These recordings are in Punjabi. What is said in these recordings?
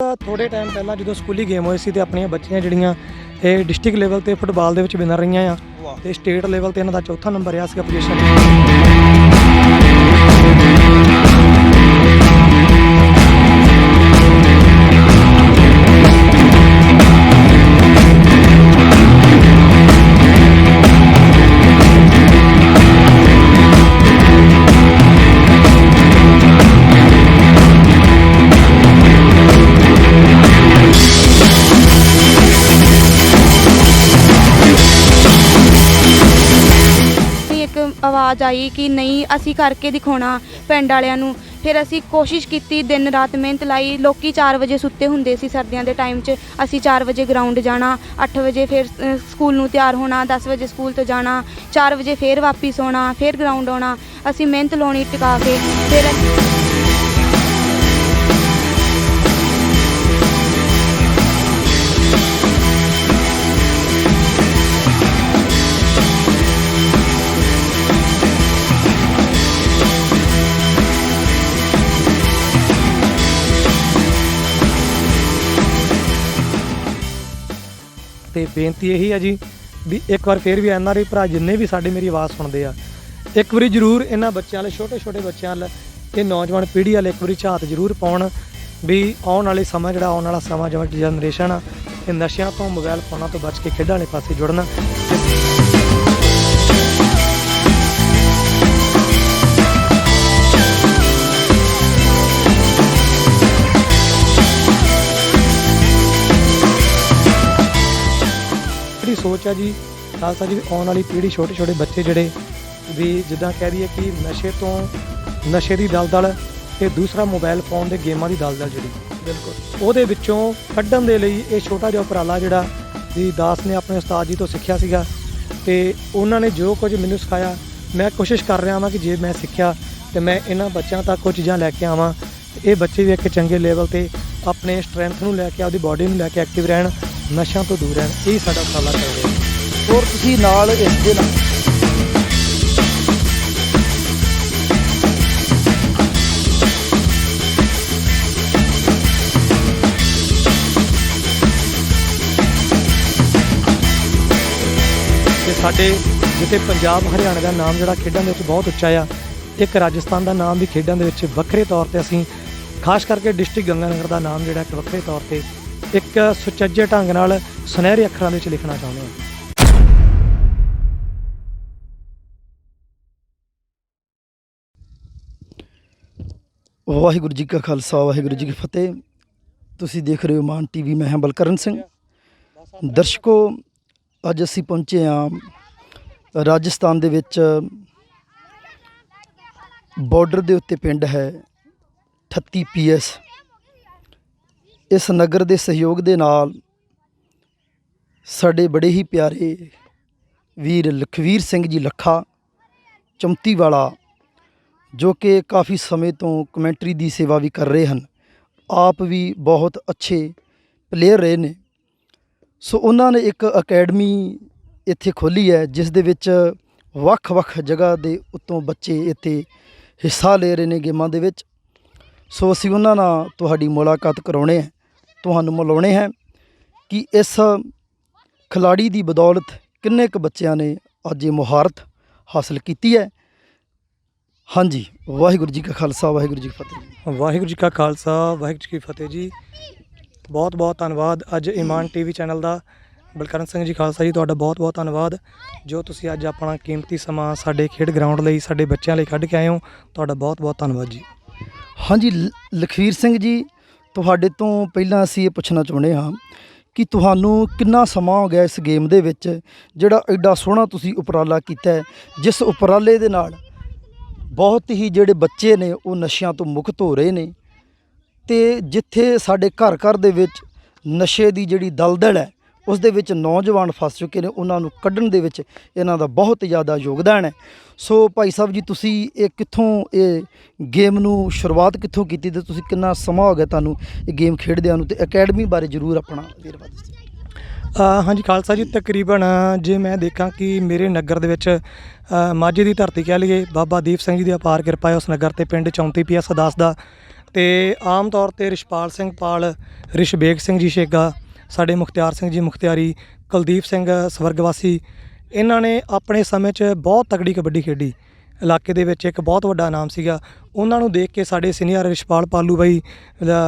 ਥੋੜੇ ਟਾਈਮ ਪਹਿਲਾਂ ਜਦੋਂ ਸਕੂਲੀ ਗੇਮ ਹੋਈ ਸੀ ਤੇ ਆਪਣੀਆਂ ਬੱਚੀਆਂ ਜਿਹੜੀਆਂ ਇਹ ਡਿਸਟ੍ਰਿਕਟ ਲੈਵਲ ਤੇ ਫੁੱਟਬਾਲ ਦੇ ਵਿੱਚ ਵਿਨਰ ਰਹੀਆਂ ਆ ਤੇ ਸਟੇਟ ਲੈਵਲ ਤੇ ਇਹਨਾਂ ਦਾ ਚੌਥਾ ਨੰਬਰ ਰਿਹਾ ਸੀਗਾ ਪੋਜੀਸ਼ਨ ਆਵਾਜ਼ ਆਈ ਕਿ ਨਹੀਂ ਅਸੀਂ ਕਰਕੇ ਦਿਖਾਉਣਾ ਪਿੰਡ ਵਾਲਿਆਂ ਨੂੰ। ਫਿਰ ਅਸੀਂ ਕੋਸ਼ਿਸ਼ ਕੀਤੀ ਦਿਨ ਰਾਤ ਮਿਹਨਤ ਲਾਈ। ਲੋਕੀ 4 ਵਜੇ ਸੁੱਤੇ ਹੁੰਦੇ ਸੀ ਸਰਦੀਆਂ ਦੇ ਟਾਈਮ 'ਚ। ਅਸੀਂ 4 ਵਜੇ ਗਰਾਊਂਡ ਜਾਣਾ 8 ਵਜੇ ਫਿਰ ਅ, ਸਕੂਲ ਨੂੰ ਤਿਆਰ ਹੋਣਾ 10 ਵਜੇ ਸਕੂਲ ਤੋਂ ਜਾਣਾ 4 ਵਜੇ ਫਿਰ ਵਾਪਿਸ ਆਉਣਾ ਫਿਰ ਗਰਾਊਂਡ ਆਉਣਾ। ਅਸੀਂ ਮਿਹਨਤ ਲਾਉਣੀ ਟਿਕਾ ਕੇ ਫਿਰ ਤੇ ਬੇਨਤੀ ਇਹੀ ਆ ਜੀ ਵੀ ਇੱਕ ਵਾਰ ਫੇਰ ਵੀ ਐਨਆਰਆਈ ਭਰਾ ਜਿੰਨੇ ਵੀ ਸਾਡੇ ਮੇਰੀ ਆਵਾਜ਼ ਸੁਣਦੇ ਆ, ਇੱਕ ਵਾਰੀ ਜ਼ਰੂਰ ਇਹਨਾਂ ਬੱਚਿਆਂ ਵਾਲੇ ਛੋਟੇ ਛੋਟੇ ਬੱਚਿਆਂ ਵਾਲ, ਇਹ ਨੌਜਵਾਨ ਪੀੜ੍ਹੀ ਵਾਲੇ ਇੱਕ ਵਾਰੀ ਝਾਤ ਜ਼ਰੂਰ ਪਾਉਣ ਵੀ ਆਉਣ ਵਾਲੇ ਸਮਾਂ ਜਿਹੜਾ ਆਉਣ ਵਾਲਾ ਸਮਾਂ ਜਿਵੇਂ ਜਨਰੇਸ਼ਨ ਆ, ਇਹ ਨਸ਼ਿਆਂ ਤੋਂ, ਮੋਬਾਈਲ ਫੋਨਾਂ ਤੋਂ ਬਚ ਕੇ ਖੇਡਾਂ ਵਾਲੇ ਪਾਸੇ ਜੁੜਨ। ਸੋਚ ਆ ਜੀ ਖਾਲਸਾ ਜੀ ਆਉਣ ਵਾਲੀ ਪੀੜ੍ਹੀ ਛੋਟੇ ਛੋਟੇ ਬੱਚੇ ਜਿਹੜੇ ਵੀ ਜਿੱਦਾਂ ਕਹਿ ਦਈਏ ਕਿ ਨਸ਼ੇ ਤੋਂ ਨਸ਼ੇ ਦੀ ਦਲਦਲ ਤੇ ਦੂਸਰਾ ਮੋਬਾਈਲ ਫੋਨ ਦੇ ਗੇਮਾਂ ਦੀ ਦਲਦਲ ਜਿਹੜੀ। ਬਿਲਕੁਲ। ਉਹਦੇ ਵਿੱਚੋਂ ਕੱਢਣ ਦੇ ਲਈ ਇਹ ਛੋਟਾ ਜਿਹਾ ਉਪਰਾਲਾ ਜਿਹੜਾ ਵੀ ਦਾਸ ਨੇ ਆਪਣੇ ਉਸਤਾਦ ਜੀ ਤੋਂ ਸਿੱਖਿਆ ਸੀਗਾ ਤੇ ਉਹਨਾਂ ਨੇ ਜੋ ਕੁਝ ਮੈਨੂੰ ਸਿਖਾਇਆ ਮੈਂ ਕੋਸ਼ਿਸ਼ ਕਰ ਰਿਹਾ ਹਾਂ ਕਿ ਜੇ ਮੈਂ ਸਿੱਖਿਆ ਤੇ ਮੈਂ ਇਹਨਾਂ ਬੱਚਿਆਂ ਤੱਕ ਉਹ ਚੀਜ਼ਾਂ ਲੈ ਕੇ ਆਵਾਂ ਇਹ ਬੱਚੇ ਵੀ ਇੱਕ ਚੰਗੇ ਲੈਵਲ ਤੇ ਆਪਣੇ ਸਟਰੈਂਥ ਨੂੰ ਲੈ ਕੇ ਆਪਦੀ ਬਾਡੀ ਨੂੰ ਲੈ ਕੇ ਐਕਟਿਵ ਰਹਿਣ ਨਸ਼ਿਆਂ ਤੋਂ ਦੂਰ ਰਹਿਣ, ਇਹ ਸਾਡਾ ਉਪਰਾਲਾ ਚੱਲ ਰਿਹਾ। ਹੈ ਔਰ ਤੁਸੀਂ ਨਾਲ ਇਸ ਦੇ ਨਾਲ ਤੇ ਸਾਡੇ ਜਿੱਥੇ ਪੰਜਾਬ ਹਰਿਆਣਾ ਦਾ ਨਾਮ ਜਿਹੜਾ ਖੇਡਾਂ ਦੇ ਵਿੱਚ ਬਹੁਤ ਉੱਚਾ ਆ, ਇੱਕ ਰਾਜਸਥਾਨ ਦਾ ਨਾਮ ਵੀ ਖੇਡਾਂ ਦੇ ਵਿੱਚ ਵੱਖਰੇ ਤੌਰ ਤੇ ਅਸੀਂ, ਖਾਸ ਕਰਕੇ ਡਿਸਟ੍ਰਿਕਟ ਗੰਗਾਨਗਰ ਦਾ ਨਾਮ ਜਿਹੜਾ ਇੱਕ ਵੱਖਰੇ ਤੌਰ ਤੇ ਇੱਕ ਸੁਚੱਜੇ ਢੰਗ ਨਾਲ ਸੁਨਹਿਰੇ ਅੱਖਰਾਂ ਦੇ ਵਿੱਚ ਲਿਖਣਾ ਚਾਹੁੰਦੇ ਹਾਂ। ਵਾਹਿਗੁਰੂ ਜੀ ਕਾ ਖਾਲਸਾ, ਵਾਹਿਗੁਰੂ ਜੀ ਕੀ ਫਤਿਹ। ਤੁਸੀਂ ਦੇਖ ਰਹੇ ਹੋ ਮਾਨ ਟੀਵੀ, ਮੈਂ ਹਾਂ ਬਲਕਰਨ ਸਿੰਘ। ਦਰਸ਼ਕੋ, ਅੱਜ ਅਸੀਂ ਪਹੁੰਚੇ ਹਾਂ ਰਾਜਸਥਾਨ ਦੇ ਵਿੱਚ। ਬਾਰਡਰ ਦੇ ਉੱਤੇ ਪਿੰਡ ਹੈ 38 ਪੀਐਸ ਇਸ ਨਗਰ ਦੇ ਸਹਿਯੋਗ ਦੇ ਨਾਲ ਸਾਡੇ ਬੜੇ ਹੀ ਪਿਆਰੇ ਵੀਰ ਲਖਵੀਰ ਸਿੰਘ ਜੀ ਲੱਖਾ ਚਮਤੀ ਵਾਲਾ ਜੋ ਕਿ ਕਾਫੀ ਸਮੇਂ ਤੋਂ ਕਮੈਂਟਰੀ ਦੀ ਸੇਵਾ ਵੀ ਕਰ ਰਹੇ ਹਨ, ਆਪ ਵੀ ਬਹੁਤ ਅੱਛੇ ਪਲੇਅਰ ਰਹੇ ਨੇ। ਸੋ ਉਹਨਾਂ ਨੇ ਇੱਕ ਅਕੈਡਮੀ ਇੱਥੇ ਖੋਲੀ ਹੈ, ਜਿਸ ਦੇ ਵਿੱਚ ਵੱਖ-ਵੱਖ ਜਗ੍ਹਾ ਦੇ ਉੱਤੋਂ ਬੱਚੇ ਇੱਥੇ ਹਿੱਸਾ ਲੈ ਰਹੇ ਨੇ ਗੇਮਾਂ ਦੇ ਵਿੱਚ। ਸੋ ਅਸੀਂ ਉਹਨਾਂ ਨਾਲ ਤੁਹਾਡੀ ਮੁਲਾਕਾਤ ਕਰਾਉਣੇ ਹੈ। ਤੁਹਾਨੂੰ ਮਿਲਾਉਣੇ ਹੈ ਕਿ ਇਸ ਖਿਲਾੜੀ ਦੀ ਬਦੌਲਤ ਕਿੰਨੇ ਕੁ ਬੱਚਿਆਂ ਨੇ ਅੱਜ ਇਹ ਮੁਹਾਰਤ ਹਾਸਲ ਕੀਤੀ ਹੈ। ਹਾਂਜੀ ਵਾਹਿਗੁਰੂ ਜੀ ਕਾ ਖਾਲਸਾ ਵਾਹਿਗੁਰੂ ਜੀ ਕੀ ਫਤਿਹ। ਵਾਹਿਗੁਰੂ ਜੀ ਕਾ ਖਾਲਸਾ ਵਾਹਿਗੁਰੂ ਜੀ ਕੀ ਫਤਿਹ ਜੀ। ਬਹੁਤ ਬਹੁਤ ਧੰਨਵਾਦ ਅੱਜ ਇਮਾਨ ਟੀਵੀ ਚੈਨਲ ਦਾ। ਬਲਕਰਨ ਸਿੰਘ ਜੀ ਖਾਲਸਾ ਜੀ ਤੁਹਾਡਾ ਬਹੁਤ ਬਹੁਤ ਧੰਨਵਾਦ। ਜੋ ਤੁਸੀਂ ਅੱਜ ਆਪਣਾ ਕੀਮਤੀ ਸਮਾਂ ਸਾਡੇ ਖੇਡ ਗਰਾਊਂਡ ਲਈ ਸਾਡੇ ਬੱਚਿਆਂ ਲਈ ਕੱਢ ਕੇ ਆਏ ਹੋ ਤੁਹਾਡਾ ਬਹੁਤ ਬਹੁਤ ਧੰਨਵਾਦ ਜੀ। ਹਾਂਜੀ ਲਖਵੀਰ ਸਿੰਘ ਜੀ ਤੁਹਾਡੇ ਤੋਂ ਪਹਿਲਾਂ ਅਸੀਂ ਇਹ ਪੁੱਛਣਾ ਚਾਹੁੰਦੇ ਹਾਂ ਕਿ ਤੁਹਾਨੂੰ ਕਿੰਨਾ ਸਮਾਂ ਹੋ ਗਿਆ ਇਸ ਗੇਮ ਦੇ ਵਿੱਚ, ਜਿਹੜਾ ਐਡਾ ਸੋਹਣਾ ਤੁਸੀਂ ਉਪਰਾਲਾ ਕੀਤਾ ਹੈ, ਜਿਸ ਉਪਰਾਲੇ ਦੇ ਨਾਲ ਬਹੁਤ ਹੀ ਜਿਹੜੇ ਬੱਚੇ ਨੇ, ਉਹ ਨਸ਼ਿਆਂ ਤੋਂ ਮੁਕਤ ਹੋ ਰਹੇ ਨੇ ਤੇ ਜਿੱਥੇ ਸਾਡੇ ਘਰ ਘਰ ਦੇ ਵਿੱਚ ਨਸ਼ੇ ਦੀ ਜਿਹੜੀ ਦਲਦਲ ਹੈ ਉਸ ਦੇ ਵਿੱਚ ਨੌਜਵਾਨ ਫਸ ਚੁੱਕੇ ਨੇ, ਉਹਨਾਂ ਨੂੰ ਕੱਢਣ ਦੇ ਵਿੱਚ ਇਹਨਾਂ ਦਾ ਬਹੁਤ ਜ਼ਿਆਦਾ ਯੋਗਦਾਨ ਹੈ। ਸੋ ਭਾਈ ਸਾਹਿਬ ਜੀ, ਤੁਸੀਂ ਇਹ ਕਿੱਥੋਂ ਇਹ ਗੇਮ ਨੂੰ ਸ਼ੁਰੂਆਤ ਕਿੱਥੋਂ ਕੀਤੀ ਤੇ ਤੁਸੀਂ ਕਿੰਨਾ ਸਮਾਂ ਹੋ ਗਿਆ ਤੁਹਾਨੂੰ ਇਹ ਗੇਮ ਖੇਡਦਿਆਂ ਨੂੰ ਤੇ ਅਕੈਡਮੀ ਬਾਰੇ ਜ਼ਰੂਰ ਆਪਣਾ ਵੇਰਵਾ ਦੱਸੋ। ਹਾਂਜੀ ਖਾਲਸਾ ਜੀ, ਤਕਰੀਬਨ ਜੇ ਮੈਂ ਦੇਖਾਂ ਕਿ ਮੇਰੇ ਨਗਰ ਦੇ ਵਿੱਚ ਮਾਝੇ ਦੀ ਧਰਤੀ ਕਹਿ ਲਈਏ, ਬਾਬਾ ਦੀਪ ਸਿੰਘ ਜੀ ਦੀ ਅਪਾਰ ਕਿਰਪਾ ਹੈ ਉਸ ਨਗਰ ਤੇ, ਪਿੰਡ 34 ਪੀਐਸ 10 ਦਾ। ਤੇ ਆਮ ਤੌਰ ਤੇ ਰਿਸ਼ਪਾਲ ਸਿੰਘ ਪਾਲ ਰਿਸ਼ਬੇਗ ਸਿੰਘ ਜੀ ਸ਼ੇਗਾ ਸਾਡੇ ਮੁਖਤਿਆਰ ਸਿੰਘ ਜੀ, ਮੁਖਤਿਆਰੀ ਕੁਲਦੀਪ ਸਿੰਘ ਸਵਰਗਵਾਸੀ, ਇਹਨਾਂ ਨੇ ਆਪਣੇ ਸਮੇਂ 'ਚ ਬਹੁਤ ਤਕੜੀ ਕਬੱਡੀ ਖੇਡੀ। ਇਲਾਕੇ ਦੇ ਵਿੱਚ ਇੱਕ ਬਹੁਤ ਵੱਡਾ ਨਾਮ ਸੀਗਾ। ਉਹਨਾਂ ਨੂੰ ਦੇਖ ਕੇ ਸਾਡੇ ਸੀਨੀਅਰ ਰਿਸ਼ਪਾਲ ਪਾਲੂ ਬਾਈ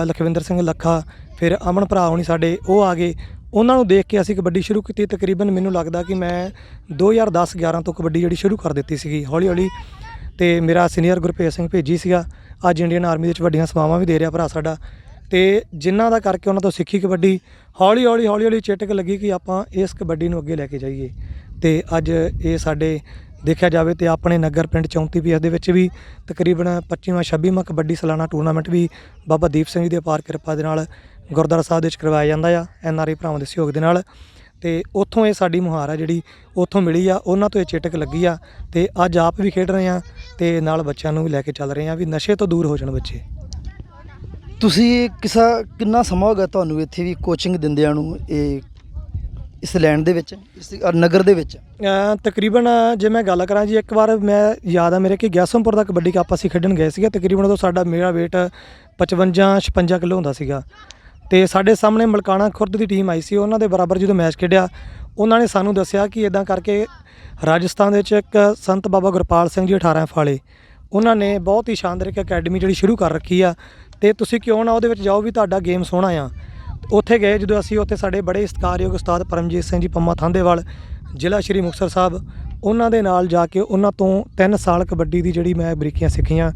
ਲਖਵਿੰਦਰ ਸਿੰਘ ਲੱਖਾ, ਫਿਰ ਅਮਨ ਭਰਾ ਹੋਣੀ ਸਾਡੇ, ਉਹ ਆ ਗਏ। ਉਹਨਾਂ ਨੂੰ ਦੇਖ ਕੇ ਅਸੀਂ ਕਬੱਡੀ ਸ਼ੁਰੂ ਕੀਤੀ। ਤਕਰੀਬਨ ਮੈਨੂੰ ਲੱਗਦਾ ਕਿ ਮੈਂ 2010 11 ਤੋਂ ਕਬੱਡੀ ਜਿਹੜੀ ਸ਼ੁਰੂ ਕਰ ਦਿੱਤੀ ਸੀਗੀ ਹੌਲੀ ਹੌਲੀ ਤੇ ਮੇਰਾ ਸੀਨੀਅਰ ਗੁਰਪ੍ਰੀਤ ਸਿੰਘ ਭੇਜੀ ਸੀਗਾ। ਅੱਜ ਇੰਡੀਅਨ ਆਰਮੀ ਦੇ ਵਿੱਚ ਵੱਡੀਆਂ ਸੇਵਾਵਾਂ ਵੀ ਦੇ ਰਿਹਾ ਭਰਾ ਸਾਡਾ। ਤੇ ਜਿਨ੍ਹਾਂ ਦਾ ਕਰਕੇ ਉਹਨਾਂ ਤੋਂ ਸਿੱਖੀ ਕਬੱਡੀ ਹੌਲੀ ਹੌਲੀ ਹੌਲੀ ਹੌਲੀ ਚੇਟਕ ਲੱਗੀ ਕਿ ਆਪਾਂ ਇਸ ਕਬੱਡੀ ਨੂੰ ਅੱਗੇ ਲੈ ਕੇ ਜਾਈਏ। ਤੇ ਅੱਜ ਇਹ ਸਾਡੇ ਦੇਖਿਆ ਜਾਵੇ ਤੇ ਆਪਣੇ ਨਗਰ ਪਿੰਡ 34 ਪੀਐਸ ਦੇ ਵਿੱਚ ਵੀ ਤਕਰੀਬਨ 25ਵਾਂ 26ਵਾਂ ਕਬੱਡੀ ਸਾਲਾਨਾ ਟੂਰਨਾਮੈਂਟ ਵੀ ਬਾਬਾ ਦੀਪ ਸਿੰਘ ਜੀ ਦੇ ਅਪਾਰ ਕਿਰਪਾ ਦੇ ਨਾਲ ਗੁਰਦੁਆਰਾ ਸਾਹਿਬ ਦੇ ਵਿੱਚ ਕਰਵਾਇਆ ਜਾਂਦਾ ਆ, ਐਨ ਆਰ ਆਈ ਭਰਾਵਾਂ ਦੇ ਸਹਿਯੋਗ ਦੇ ਨਾਲ। ਤੇ ਉੱਥੋਂ ਇਹ ਸਾਡੀ ਮੁਹਾਰ ਆ ਜਿਹੜੀ ਉੱਥੋਂ ਮਿਲੀ ਆ, ਉਹਨਾਂ ਤੋਂ ਇਹ ਚੇਟਕ ਲੱਗੀ ਆ। ਤੇ ਅੱਜ ਆਪ ਵੀ ਖੇਡ ਰਹੇ ਆ ਤੇ ਨਾਲ ਬੱਚਿਆਂ ਨੂੰ ਵੀ ਲੈ ਕੇ ਚੱਲ ਰਹੇ ਆ ਵੀ ਨਸ਼ੇ ਤੋਂ ਦੂਰ ਹੋ ਜਾਣ ਬੱਚੇ। ਤੁਸੀਂ ਕਿਸਾ ਕਿੰਨਾ ਸਮਾਂ ਹੋ ਗਿਆ ਤੁਹਾਨੂੰ ਇੱਥੇ ਵੀ ਕੋਚਿੰਗ ਦਿੰਦਿਆਂ ਨੂੰ ਇਹ ਇਸ ਲੈਂਡ ਦੇ ਵਿੱਚ ਇਸ ਨਗਰ ਦੇ ਵਿੱਚ? ਅ, ਤਕਰੀਬਨ ਜੇ ਮੈਂ ਗੱਲ ਕਰਾਂ ਜੀ ਇੱਕ ਵਾਰ ਮੈਂ ਯਾਦ ਆ ਮੇਰੇ ਕਿ ਗਿਆਸਮਪੁਰ ਦਾ ਕਬੱਡੀ ਕੱਪ ਅਸੀਂ ਖੇਡਣ ਗਏ ਸੀਗੇ। ਤਕਰੀਬਨ ਉਦੋਂ ਸਾਡਾ ਮੇਰਾ weight 55 56 ਕਿਲੋ ਹੁੰਦਾ ਸੀਗਾ। ਤੇ ਸਾਡੇ ਸਾਹਮਣੇ ਮਲਕਾਣਾ ਖੁਰਦ ਦੀ ਟੀਮ ਆਈ ਸੀ ਉਹਨਾਂ ਦੇ ਬਰਾਬਰ ਜਦੋਂ ਮੈਚ ਖੇਡਿਆ ਉਹਨਾਂ ਨੇ ਸਾਨੂੰ ਦੱਸਿਆ ਕਿ ਇਦਾਂ ਕਰਕੇ ਰਾਜਸਥਾਨ ਦੇ ਵਿੱਚ ਇੱਕ ਸੰਤ ਬਾਬਾ ਗੁਰਪਾਲ ਸਿੰਘ ਜੀ 18 ਫਾਲੇ। ਉਹਨਾਂ ਨੇ ਬਹੁਤ ਹੀ ਸ਼ਾਨਦਾਰ ਇੱਕ ਅਕੈਡਮੀ ਜਿਹੜੀ ਸ਼ੁਰੂ ਕਰ ਰੱਖੀ ਆ ਤੇ ਤੁਸੀਂ ਕਿਉਂ ਨਾ ਉਹਦੇ ਵਿੱਚ ਜਾਓ ਵੀ ਤੁਹਾਡਾ ਗੇਮ ਸੋਹਣਾ ਆ। ਉੱਥੇ ਗਏ ਜਦੋਂ ਅਸੀਂ ਉੱਥੇ ਸਾਡੇ ਬੜੇ ਸਤਿਕਾਰਯੋਗ ਉਸਤਾਦ ਪਰਮਜੀਤ ਸਿੰਘ ਜੀ ਪੰਮਾ ਥਾਂਦੇਵਾਲ, ਜ਼ਿਲ੍ਹਾ ਸ਼੍ਰੀ ਮੁਕਤਸਰ ਸਾਹਿਬ, ਉਹਨਾਂ ਦੇ ਨਾਲ ਜਾ ਕੇ ਉਹਨਾਂ ਤੋਂ 3 ਸਾਲ ਕਬੱਡੀ ਦੀ ਜਿਹੜੀ ਮੈਂ ਬਰੀਕੀਆਂ ਸਿੱਖੀਆਂ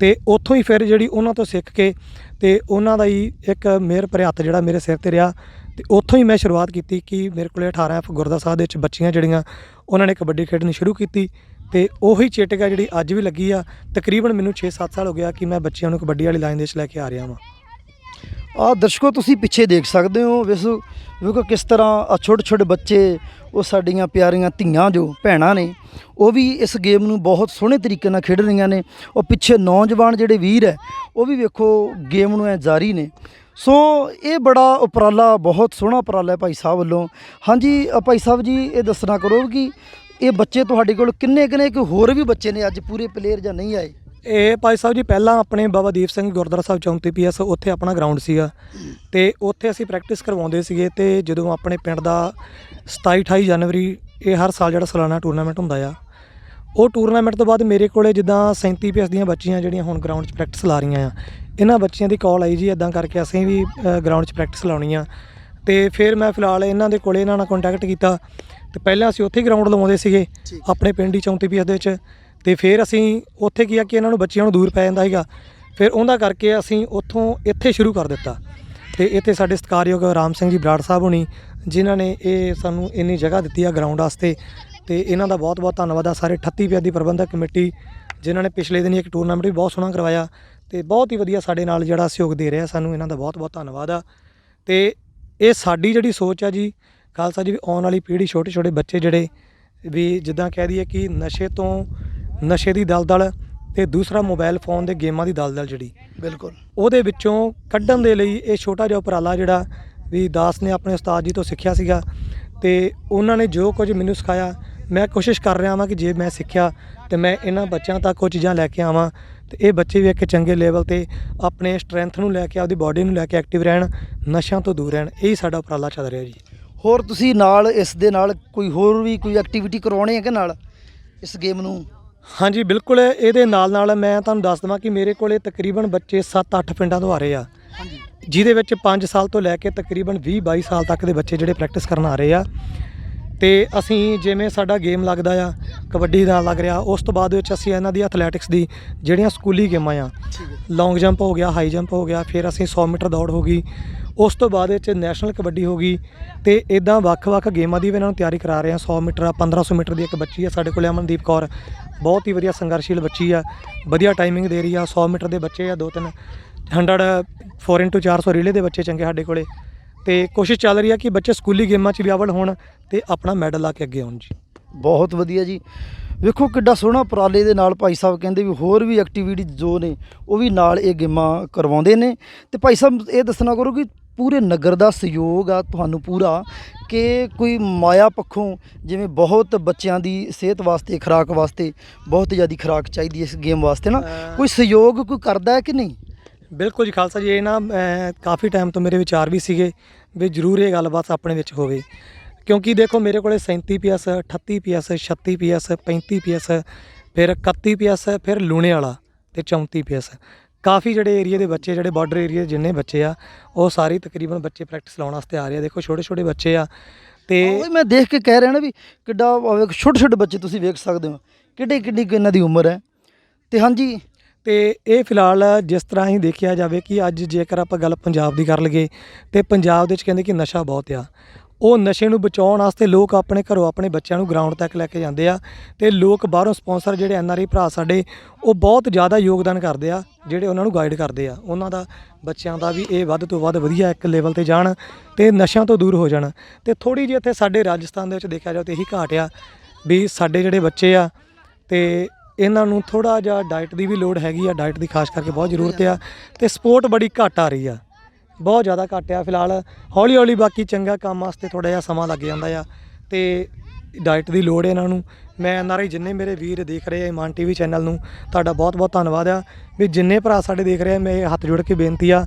ਤੇ ਉੱਥੋਂ ਹੀ ਫਿਰ ਜਿਹੜੀ ਉਹਨਾਂ ਤੋਂ ਸਿੱਖ ਕੇ ਤੇ ਉਹਨਾਂ ਦਾ ਹੀ ਇੱਕ ਮੇਰ ਭਰਿਆ ਹੱਥ ਜਿਹੜਾ ਮੇਰੇ ਸਿਰ ਤੇ ਰਿਹਾ ਤੇ ਉੱਥੋਂ ਹੀ ਮੈਂ ਸ਼ੁਰੂਆਤ ਕੀਤੀ ਕਿ ਮੇਰੇ ਕੋਲੇ 18 ਐਫ ਗੁਰਦਾ ਸਾਹਿਬ ਦੇ ਵਿੱਚ ਬੱਚੀਆਂ ਜਿਹੜੀਆਂ, ਉਹਨਾਂ ਨੇ ਕਬੱਡੀ ਖੇਡਣੀ ਸ਼ੁਰੂ ਕੀਤੀ ਤੇ ਉਹੀ ਚਿੱਟਕ ਆ ਜਿਹੜੀ ਅੱਜ ਵੀ ਲੱਗੀ ਆ। ਤਕਰੀਬਨ ਮੈਨੂੰ 6-7 ਸਾਲ ਹੋ ਗਿਆ ਕਿ ਮੈਂ ਬੱਚਿਆਂ ਨੂੰ ਕਬੱਡੀ ਵਾਲੀ ਲਾਈਨ ਦੇ ਵਿੱਚ ਲੈ ਕੇ ਆ ਰਿਹਾ ਹਾਂ ਆ ਦਰਸ਼ਕੋ, ਤੁਸੀਂ ਪਿੱਛੇ ਦੇਖ ਸਕਦੇ ਹੋ ਵੇਸੋ ਵੇਖੋ ਕਿਸ ਤਰ੍ਹਾਂ ਆ ਛੋਟੇ ਛੋਟੇ ਬੱਚੇ, ਉਹ ਸਾਡੀਆਂ ਪਿਆਰੀਆਂ ਧੀਆਂ ਜੋ ਭੈਣਾਂ ਨੇ, ਉਹ ਵੀ ਇਸ ਗੇਮ ਨੂੰ ਬਹੁਤ ਸੋਹਣੇ ਤਰੀਕੇ ਨਾਲ ਖੇਡ ਰਹੀਆਂ ਨੇ। ਉਹ ਪਿੱਛੇ ਨੌਜਵਾਨ ਜਿਹੜੇ ਵੀਰ ਹੈ, ਉਹ ਵੀ ਵੇਖੋ ਗੇਮ ਨੂੰ ਐ ਜਾਰੀ ਨੇ। ਸੋ ਇਹ ਬੜਾ ਉਪਰਾਲਾ, ਬਹੁਤ ਸੋਹਣਾ ਉਪਰਾਲਾ ਹੈ ਭਾਈ ਸਾਹਿਬ ਵੱਲੋਂ। ਹਾਂਜੀ ਭਾਈ ਸਾਹਿਬ ਜੀ, ਇਹ ਦੱਸਣਾ ਕਰੋ ਕਿ ਇਹ ਬੱਚੇ ਤੁਹਾਡੇ ਕੋਲ ਕਿੰਨੇ ਕਿੰਨੇ ਕਿ ਹੋਰ ਵੀ ਬੱਚੇ ਨੇ ਅੱਜ ਪੂਰੇ ਪਲੇਅਰ ਜਾਂ ਨਹੀਂ ਆਏ? ਇਹ ਭਾਈ ਸਾਹਿਬ ਜੀ, ਪਹਿਲਾਂ ਆਪਣੇ ਬਾਬਾ ਦੀਪ ਸਿੰਘ ਗੁਰਦੁਆਰਾ ਸਾਹਿਬ 34 ਪੀਐਸ, ਉੱਥੇ ਆਪਣਾ ਗਰਾਊਂਡ ਸੀਗਾ। ਤੇ ਉੱਥੇ ਅਸੀਂ ਪ੍ਰੈਕਟਿਸ ਕਰਵਾਉਂਦੇ ਸੀਗੇ ਤੇ ਜਦੋਂ ਆਪਣੇ ਪਿੰਡ ਦਾ 27 28 ਜਨਵਰੀ, ਇਹ ਹਰ ਸਾਲ ਜਿਹੜਾ ਸਾਲਾਨਾ ਟੂਰਨਾਮੈਂਟ ਹੁੰਦਾ ਆ, ਉਹ ਟੂਰਨਾਮੈਂਟ ਤੋਂ ਬਾਅਦ ਮੇਰੇ ਕੋਲੇ ਜਿੱਦਾਂ 37 ਪੀਐਸ ਦੀਆਂ ਬੱਚੀਆਂ ਜਿਹੜੀਆਂ ਹੁਣ ਗਰਾਊਂਡ 'ਚ ਪ੍ਰੈਕਟਿਸ ਲਾ ਰਹੀਆਂ ਆ, ਇਹਨਾਂ ਬੱਚੀਆਂ ਦੀ ਕਾਲ ਆਈ ਜੀ ਇਦਾਂ ਕਰਕੇ ਅਸੀਂ ਵੀ ਗਰਾਊਂਡ 'ਚ ਪ੍ਰੈਕਟਿਸ ਲਾਉਣੀ ਆ। ਤੇ ਫਿਰ ਮੈਂ ਫਿਲਹਾਲ ਇਹਨਾਂ ਦੇ ਕੋਲੇ ਇਹਨਾਂ ਨਾਲ ਕੰਟੈਕਟ ਕੀਤਾ। ਤੇ ਪਹਿਲਾਂ ਅਸੀਂ ਉੱਥੇ ਗਰਾਊਂਡ ਲਵਾਉਂਦੇ ਸੀਗੇ। ਆਪਣੇ ਪਿੰਡ ਹੀ 34 ਪੀਐਸ ਦੇ ਵਿੱਚ। ਤੇ ਫਿਰ ਅਸੀਂ ਉੱਥੇ ਕੀ ਆ ਕਿ ਇਹਨਾਂ ਨੂੰ ਬੱਚਿਆਂ ਨੂੰ ਦੂਰ ਪੈ ਜਾਂਦਾ ਸੀਗਾ। ਫਿਰ ਉਹਦਾ ਕਰਕੇ ਅਸੀਂ ਉੱਥੋਂ ਇੱਥੇ ਸ਼ੁਰੂ ਕਰ ਦਿੱਤਾ। ਤੇ ਇੱਥੇ ਸਾਡੇ ਸਤਿਕਾਰਯੋਗ ਰਾਮ ਸਿੰਘ ਜੀ ਬਰਾੜ ਸਾਹਿਬ ਹੋਣੀ ਜਿਨ੍ਹਾਂ ਨੇ ਇਹ ਸਾਨੂੰ ਇੰਨੀ ਜਗ੍ਹਾ ਦਿੱਤੀ ਆ ਗਰਾਊਂਡ ਵਾਸਤੇ। ਤੇ ਇਹਨਾਂ ਦਾ ਬਹੁਤ ਬਹੁਤ ਧੰਨਵਾਦ ਆ। ਸਾਰੇ 38 ਪਿਆਦੀ ਪ੍ਰਬੰਧਕ ਕਮੇਟੀ ਜਿਨ੍ਹਾਂ ਨੇ ਪਿਛਲੇ ਦਿਨੀ ਇੱਕ ਟੂਰਨਾਮੈਂਟ ਵੀ ਬਹੁਤ ਸੋਹਣਾ ਕਰਵਾਇਆ। ਤੇ ਬਹੁਤ ਹੀ ਵਧੀਆ ਸਾਡੇ ਨਾਲ ਜਿਹੜਾ ਸਹਿਯੋਗ ਦੇ ਰਿਹਾ ਸਾਨੂੰ ਇਹਨਾਂ ਦਾ ਬਹੁਤ ਬਹੁਤ ਧੰਨਵਾਦ ਆ। ਤੇ ਇਹ ਸਾਡੀ ਜਿਹੜੀ ਸੋਚ ਆ ਜੀ ਖਾਲਸਾ ਜੀ ਵੀ ਆਉਣ ਵਾਲੀ ਪੀੜ੍ਹੀ ਛੋਟੇ ਛੋਟੇ ਬੱਚੇ ਜਿਹੜੇ ਵੀ ਜਿੱਦਾਂ ਕਹਿ ਦਈਏ ਕਿ ਨਸ਼ੇ ਤੋਂ ਨਸ਼ੇ ਦੀ ਦਲਦਲ ਤੇ ਦੂਸਰਾ ਮੋਬਾਈਲ ਫੋਨ ਦੇ ਗੇਮਾਂ ਦੀ ਦਲਦਲ ਜਿਹੜੀ ਬਿਲਕੁਲ। ਉਹਦੇ ਵਿੱਚੋਂ ਕੱਢਣ ਦੇ ਲਈ ਇਹ ਛੋਟਾ ਜਿਹਾ ਉਪਰਾਲਾ ਜਿਹੜਾ ਵੀ ਦਾਸ ਨੇ ਆਪਣੇ ਉਸਤਾਦ ਜੀ ਤੋਂ ਸਿੱਖਿਆ ਸੀਗਾ ਤੇ ਉਹਨਾਂ ਨੇ ਜੋ ਕੁਝ ਮੈਨੂੰ ਸਿਖਾਇਆ ਮੈਂ ਕੋਸ਼ਿਸ਼ ਕਰ ਰਿਹਾ ਹਾਂ ਕਿ ਜੇ ਮੈਂ ਸਿੱਖਿਆ ਤੇ ਮੈਂ ਇਹਨਾਂ ਬੱਚਿਆਂ ਤੱਕ ਉਹ ਚੀਜ਼ਾਂ ਲੈ ਕੇ ਆਵਾਂ ਤੇ ਇਹ ਬੱਚੇ ਵੀ ਇੱਕ ਚੰਗੇ ਲੈਵਲ ਤੇ ਆਪਣੇ ਸਟਰੈਂਥ ਨੂੰ ਲੈ ਕੇ ਆਪਦੀ ਬਾਡੀ ਨੂੰ ਲੈ ਕੇ ਐਕਟਿਵ ਰਹਿਣ ਨਸ਼ਿਆਂ ਤੋਂ ਦੂਰ ਰਹਿਣ ਇਹੀ ਸਾਡਾ ਉਪਰਾਲਾ ਚੱਲ ਰਿਹਾ ਜੀ। ਹੋਰ ਤੁਸੀਂ ਨਾਲ ਇਸ ਦੇ ਨਾਲ ਕੋਈ ਹੋਰ ਵੀ ਕੋਈ ਐਕਟੀਵਿਟੀ ਕਰਵਾਉਣੀ ਹੈ ਕਿ ਨਾਲ ਇਸ ਗੇਮ ਨੂੰ? ਹਾਂਜੀ ਬਿਲਕੁਲ ਇਹਦੇ ਨਾਲ ਨਾਲ ਮੈਂ ਤੁਹਾਨੂੰ ਦੱਸ ਦਵਾਂ ਕਿ ਮੇਰੇ ਕੋਲੇ ਤਕਰੀਬਨ ਬੱਚੇ 7-8 ਪਿੰਡਾਂ ਤੋਂ ਆ ਰਹੇ ਆ। ਹਾਂਜੀ। ਜਿਹਦੇ ਵਿੱਚ 5 ਸਾਲ ਤੋਂ ਲੈ ਕੇ ਤਕਰੀਬਨ 20-22 ਸਾਲ ਤੱਕ ਦੇ ਬੱਚੇ ਜਿਹੜੇ ਪ੍ਰੈਕਟਿਸ ਕਰਨ ਆ ਰਹੇ ਆ। ਤੇ ਅਸੀਂ ਜਿਵੇਂ ਸਾਡਾ ਗੇਮ ਲੱਗਦਾ ਆ ਕਬੱਡੀ ਦਾ ਲੱਗ ਰਿਹਾ ਉਸ ਤੋਂ ਬਾਅਦ ਵਿੱਚ ਅਸੀਂ ਇਹਨਾਂ ਦੀ ਐਥਲੈਟਿਕਸ ਦੀ ਜਿਹੜੀਆਂ ਸਕੂਲੀ ਗੇਮਾਂ ਆ ਲੌਂਗ ਜੰਪ ਹੋ ਗਿਆ ਹਾਈ ਜੰਪ ਹੋ ਗਿਆ ਫਿਰ ਅਸੀਂ 100 ਮੀਟਰ ਦੌੜ ਹੋ ਗਈ। ਉਸ ਤੋਂ ਬਾਅਦ ਵਿੱਚ ਨੈਸ਼ਨਲ ਕਬੱਡੀ ਹੋ ਗਈ ਤੇ ਇਦਾਂ ਵੱਖ-ਵੱਖ ਗੇਮਾਂ ਦੀ ਵੀ ਇਹਨਾਂ ਨੂੰ ਤਿਆਰੀ ਕਰਾ ਰਹੇ ਹਾਂ। 100 ਮੀਟਰ 1500 ਮੀਟਰ ਦੀ ਇੱਕ ਬੱਚੀ ਆ ਸਾਡੇ ਕੋਲ, ਅਮਨਦੀਪ ਕੌਰ। ਬਹੁਤ ਹੀ ਵਧੀਆ ਸੰਘਰਸ਼ੀਲ ਬੱਚੀ ਆ। ਵਧੀਆ ਟਾਈਮਿੰਗ ਦੇ ਰਹੀ ਆ। 100 ਮੀਟਰ ਦੇ ਬੱਚੇ ਆ ਦੋ ਤਿੰਨ। 100 4 400 ਰੀਲੇ ਦੇ ਬੱਚੇ ਚੰਗੇ ਸਾਡੇ ਕੋਲੇ। ਤੇ ਕੋਸ਼ਿਸ਼ ਚੱਲ ਰਹੀ ਆ ਕਿ ਬੱਚੇ ਸਕੂਲੀ ਗੇਮਾਂ 'ਚ ਵੀ ਅਵਲ ਹੋਣ ਤੇ ਆਪਣਾ ਮੈਡਲ ਲਾ ਕੇ ਅੱਗੇ ਆਉਣ ਜੀ। ਬਹੁਤ ਵਧੀਆ ਜੀ। ਵੇਖੋ ਕਿੱਡਾ ਸੋਹਣਾ ਉਪਰਾਲੇ ਦੇ ਨਾਲ ਭਾਈ ਸਾਹਿਬ ਕਹਿੰਦੇ ਵੀ ਹੋਰ ਵੀ ਐਕਟੀਵਿਟੀ ਜੋ ਨੇ, ਉਹ ਵੀ ਨਾਲ ਇਹ ਗੇਮਾਂ ਕਰਵਾਉਂਦੇ ਨੇ। ਤੇ ਭਾਈ ਸਾਹਿਬ ਇਹ ਦੱਸਣਾ ਕਰੋ ਕਿ ਪੂਰੇ ਨਗਰ ਦਾ ਸਹਿਯੋਗ ਆ ਤੁਹਾਨੂੰ ਪੂਰਾ ਕਿ ਕੋਈ ਮਾਇਆ ਪੱਖੋਂ ਜਿਵੇਂ ਬਹੁਤ ਬੱਚਿਆਂ ਦੀ ਸਿਹਤ ਵਾਸਤੇ ਖੁਰਾਕ ਵਾਸਤੇ ਬਹੁਤ ਜ਼ਿਆਦਾ ਖੁਰਾਕ ਚਾਹੀਦੀ ਇਸ ਗੇਮ ਵਾਸਤੇ ਨਾ। ਕੋਈ ਸਹਿਯੋਗ ਕੋਈ ਕਰਦਾ ਹੈ ਕਿ ਨਹੀਂ? ਬਿਲਕੁਲ ਜੀ ਖਾਲਸਾ ਜੀ ਇਹ ਨਾ ਕਾਫੀ ਟਾਈਮ ਤੋਂ ਮੇਰੇ ਵਿਚਾਰ ਵੀ ਸੀਗੇ ਵੀ ਜ਼ਰੂਰ ਇਹ ਗੱਲਬਾਤ ਆਪਣੇ ਵਿੱਚ ਹੋਵੇ। ਕਿਉਂਕਿ ਦੇਖੋ ਮੇਰੇ ਕੋਲੇ 37 ਪੀਐਸ 38 ਪੀਐਸ 36 ਪੀਐਸ 35 ਪੀਐਸ ਫਿਰ 31 ਪੀਐਸ ਫਿਰ ਲੂਣੇ ਵਾਲਾ ਤੇ 34 ਪੀਐਸ ਕਾਫੀ ਜਿਹੜੇ ਏਰੀਆ ਦੇ ਬੱਚੇ ਜਿਹੜੇ ਬਾਰਡਰ ਏਰੀਆ ਦੇ ਜਿੰਨੇ ਬੱਚੇ ਆ ਉਹ ਸਾਰੇ ਤਕਰੀਬਨ ਬੱਚੇ ਪ੍ਰੈਕਟਿਸ ਲਾਉਣ ਵਾਸਤੇ ਆ ਰਹੇ ਆ। ਦੇਖੋ ਛੋਟੇ ਛੋਟੇ ਬੱਚੇ ਆ ਤੇ ਉਹ ਮੈਂ ਦੇਖ ਕੇ ਕਹਿ ਰਿਹਾ ਨਾ ਵੀ ਕਿੱਡਾ ਛੋਟੇ ਛੋਟੇ ਬੱਚੇ ਤੁਸੀਂ ਵੇਖ ਸਕਦੇ ਹੋ ਕਿੱਡੀ ਕਿੱਡੀ ਇਹਨਾਂ ਦੀ ਉਮਰ ਹੈ। ਤੇ ਹਾਂਜੀ। ਤੇ ਇਹ ਫਿਲਹਾਲ ਜਿਸ ਤਰ੍ਹਾਂ ਹੀ ਦੇਖਿਆ ਜਾਵੇ ਕਿ ਅੱਜ ਜੇਕਰ ਆਪਾਂ ਗੱਲ ਪੰਜਾਬ ਦੀ ਕਰ ਲਈਏ ਤੇ ਪੰਜਾਬ ਦੇ ਵਿੱਚ ਕਹਿੰਦੇ ਕਿ ਨਸ਼ਾ ਬਹੁਤ ਆ। ਉਹ ਨਸ਼ੇ ਨੂੰ ਬਚਾਉਣ ਵਾਸਤੇ ਲੋਕ ਆਪਣੇ ਘਰੋਂ ਆਪਣੇ ਬੱਚਿਆਂ ਨੂੰ ਗਰਾਊਂਡ ਤੱਕ ਲੈ ਕੇ ਜਾਂਦੇ ਆ ਤੇ ਲੋਕ ਬਾਹਰੋਂ ਸਪਾਂਸਰ ਜਿਹੜੇ ਐਨਆਰਆਈ ਭਰਾ ਸਾਡੇ, ਉਹ ਬਹੁਤ ਜ਼ਿਆਦਾ ਯੋਗਦਾਨ ਕਰਦੇ ਆ, ਜਿਹੜੇ ਉਹਨਾਂ ਨੂੰ ਗਾਈਡ ਕਰਦੇ ਆ। ਉਹਨਾਂ ਦਾ, ਬੱਚਿਆਂ ਦਾ ਵੀ ਇਹ ਵੱਧ ਤੋਂ ਵੱਧ ਵਧੀਆ ਇੱਕ ਲੈਵਲ ਤੇ ਜਾਣ ਤੇ ਨਸ਼ਿਆਂ ਤੋਂ ਦੂਰ ਹੋ ਜਾਣ। ਤੇ ਥੋੜੀ ਜਿਹੀ ਇੱਥੇ ਸਾਡੇ ਰਾਜਸਥਾਨ ਦੇ ਵਿੱਚ ਦੇਖਿਆ ਜਾਵੇ ਤੇ ਇਹੀ ਘਾਟ ਆ ਵੀ ਸਾਡੇ ਜਿਹੜੇ ਬੱਚੇ ਆ ਤੇ ਇਹਨਾਂ ਨੂੰ ਥੋੜਾ ਜਿਹਾ ਡਾਈਟ ਦੀ ਵੀ ਲੋੜ ਹੈਗੀ ਆ ਡਾਈਟ ਦੀ ਖਾਸ ਕਰਕੇ ਬਹੁਤ ਜ਼ਰੂਰਤ ਆ ਤੇ ਸਪੋਰਟ ਬੜੀ ਘੱਟ ਆ ਰਹੀ ਆ। ਬਹੁਤ ਜ਼ਿਆਦਾ ਘੱਟ ਆ ਫਿਲਹਾਲ। ਹੌਲੀ ਹੌਲੀ ਬਾਕੀ ਚੰਗਾ ਕੰਮ ਵਾਸਤੇ ਥੋੜਾ ਜਿਹਾ ਸਮਾਂ ਲੱਗ ਜਾਂਦਾ ਆ ਤੇ ਡਾਈਟ ਦੀ ਲੋੜ ਹੈ ਇਹਨਾਂ ਨੂੰ। ਮੈਂ ਐਨਆਰਆਈ ਜਿੰਨੇ ਮੇਰੇ ਵੀਰ ਦੇਖ ਰਹੇ ਆ ਇਮਾਨ ਟੀਵੀ ਚੈਨਲ ਨੂੰ, ਤੁਹਾਡਾ ਬਹੁਤ ਬਹੁਤ ਧੰਨਵਾਦ ਆ। ਵੀ ਜਿੰਨੇ ਭਰਾ ਸਾਡੇ ਦੇਖ ਰਹੇ ਆ, ਮੈਂ ਹੱਥ ਜੋੜ ਕੇ ਬੇਨਤੀ ਆ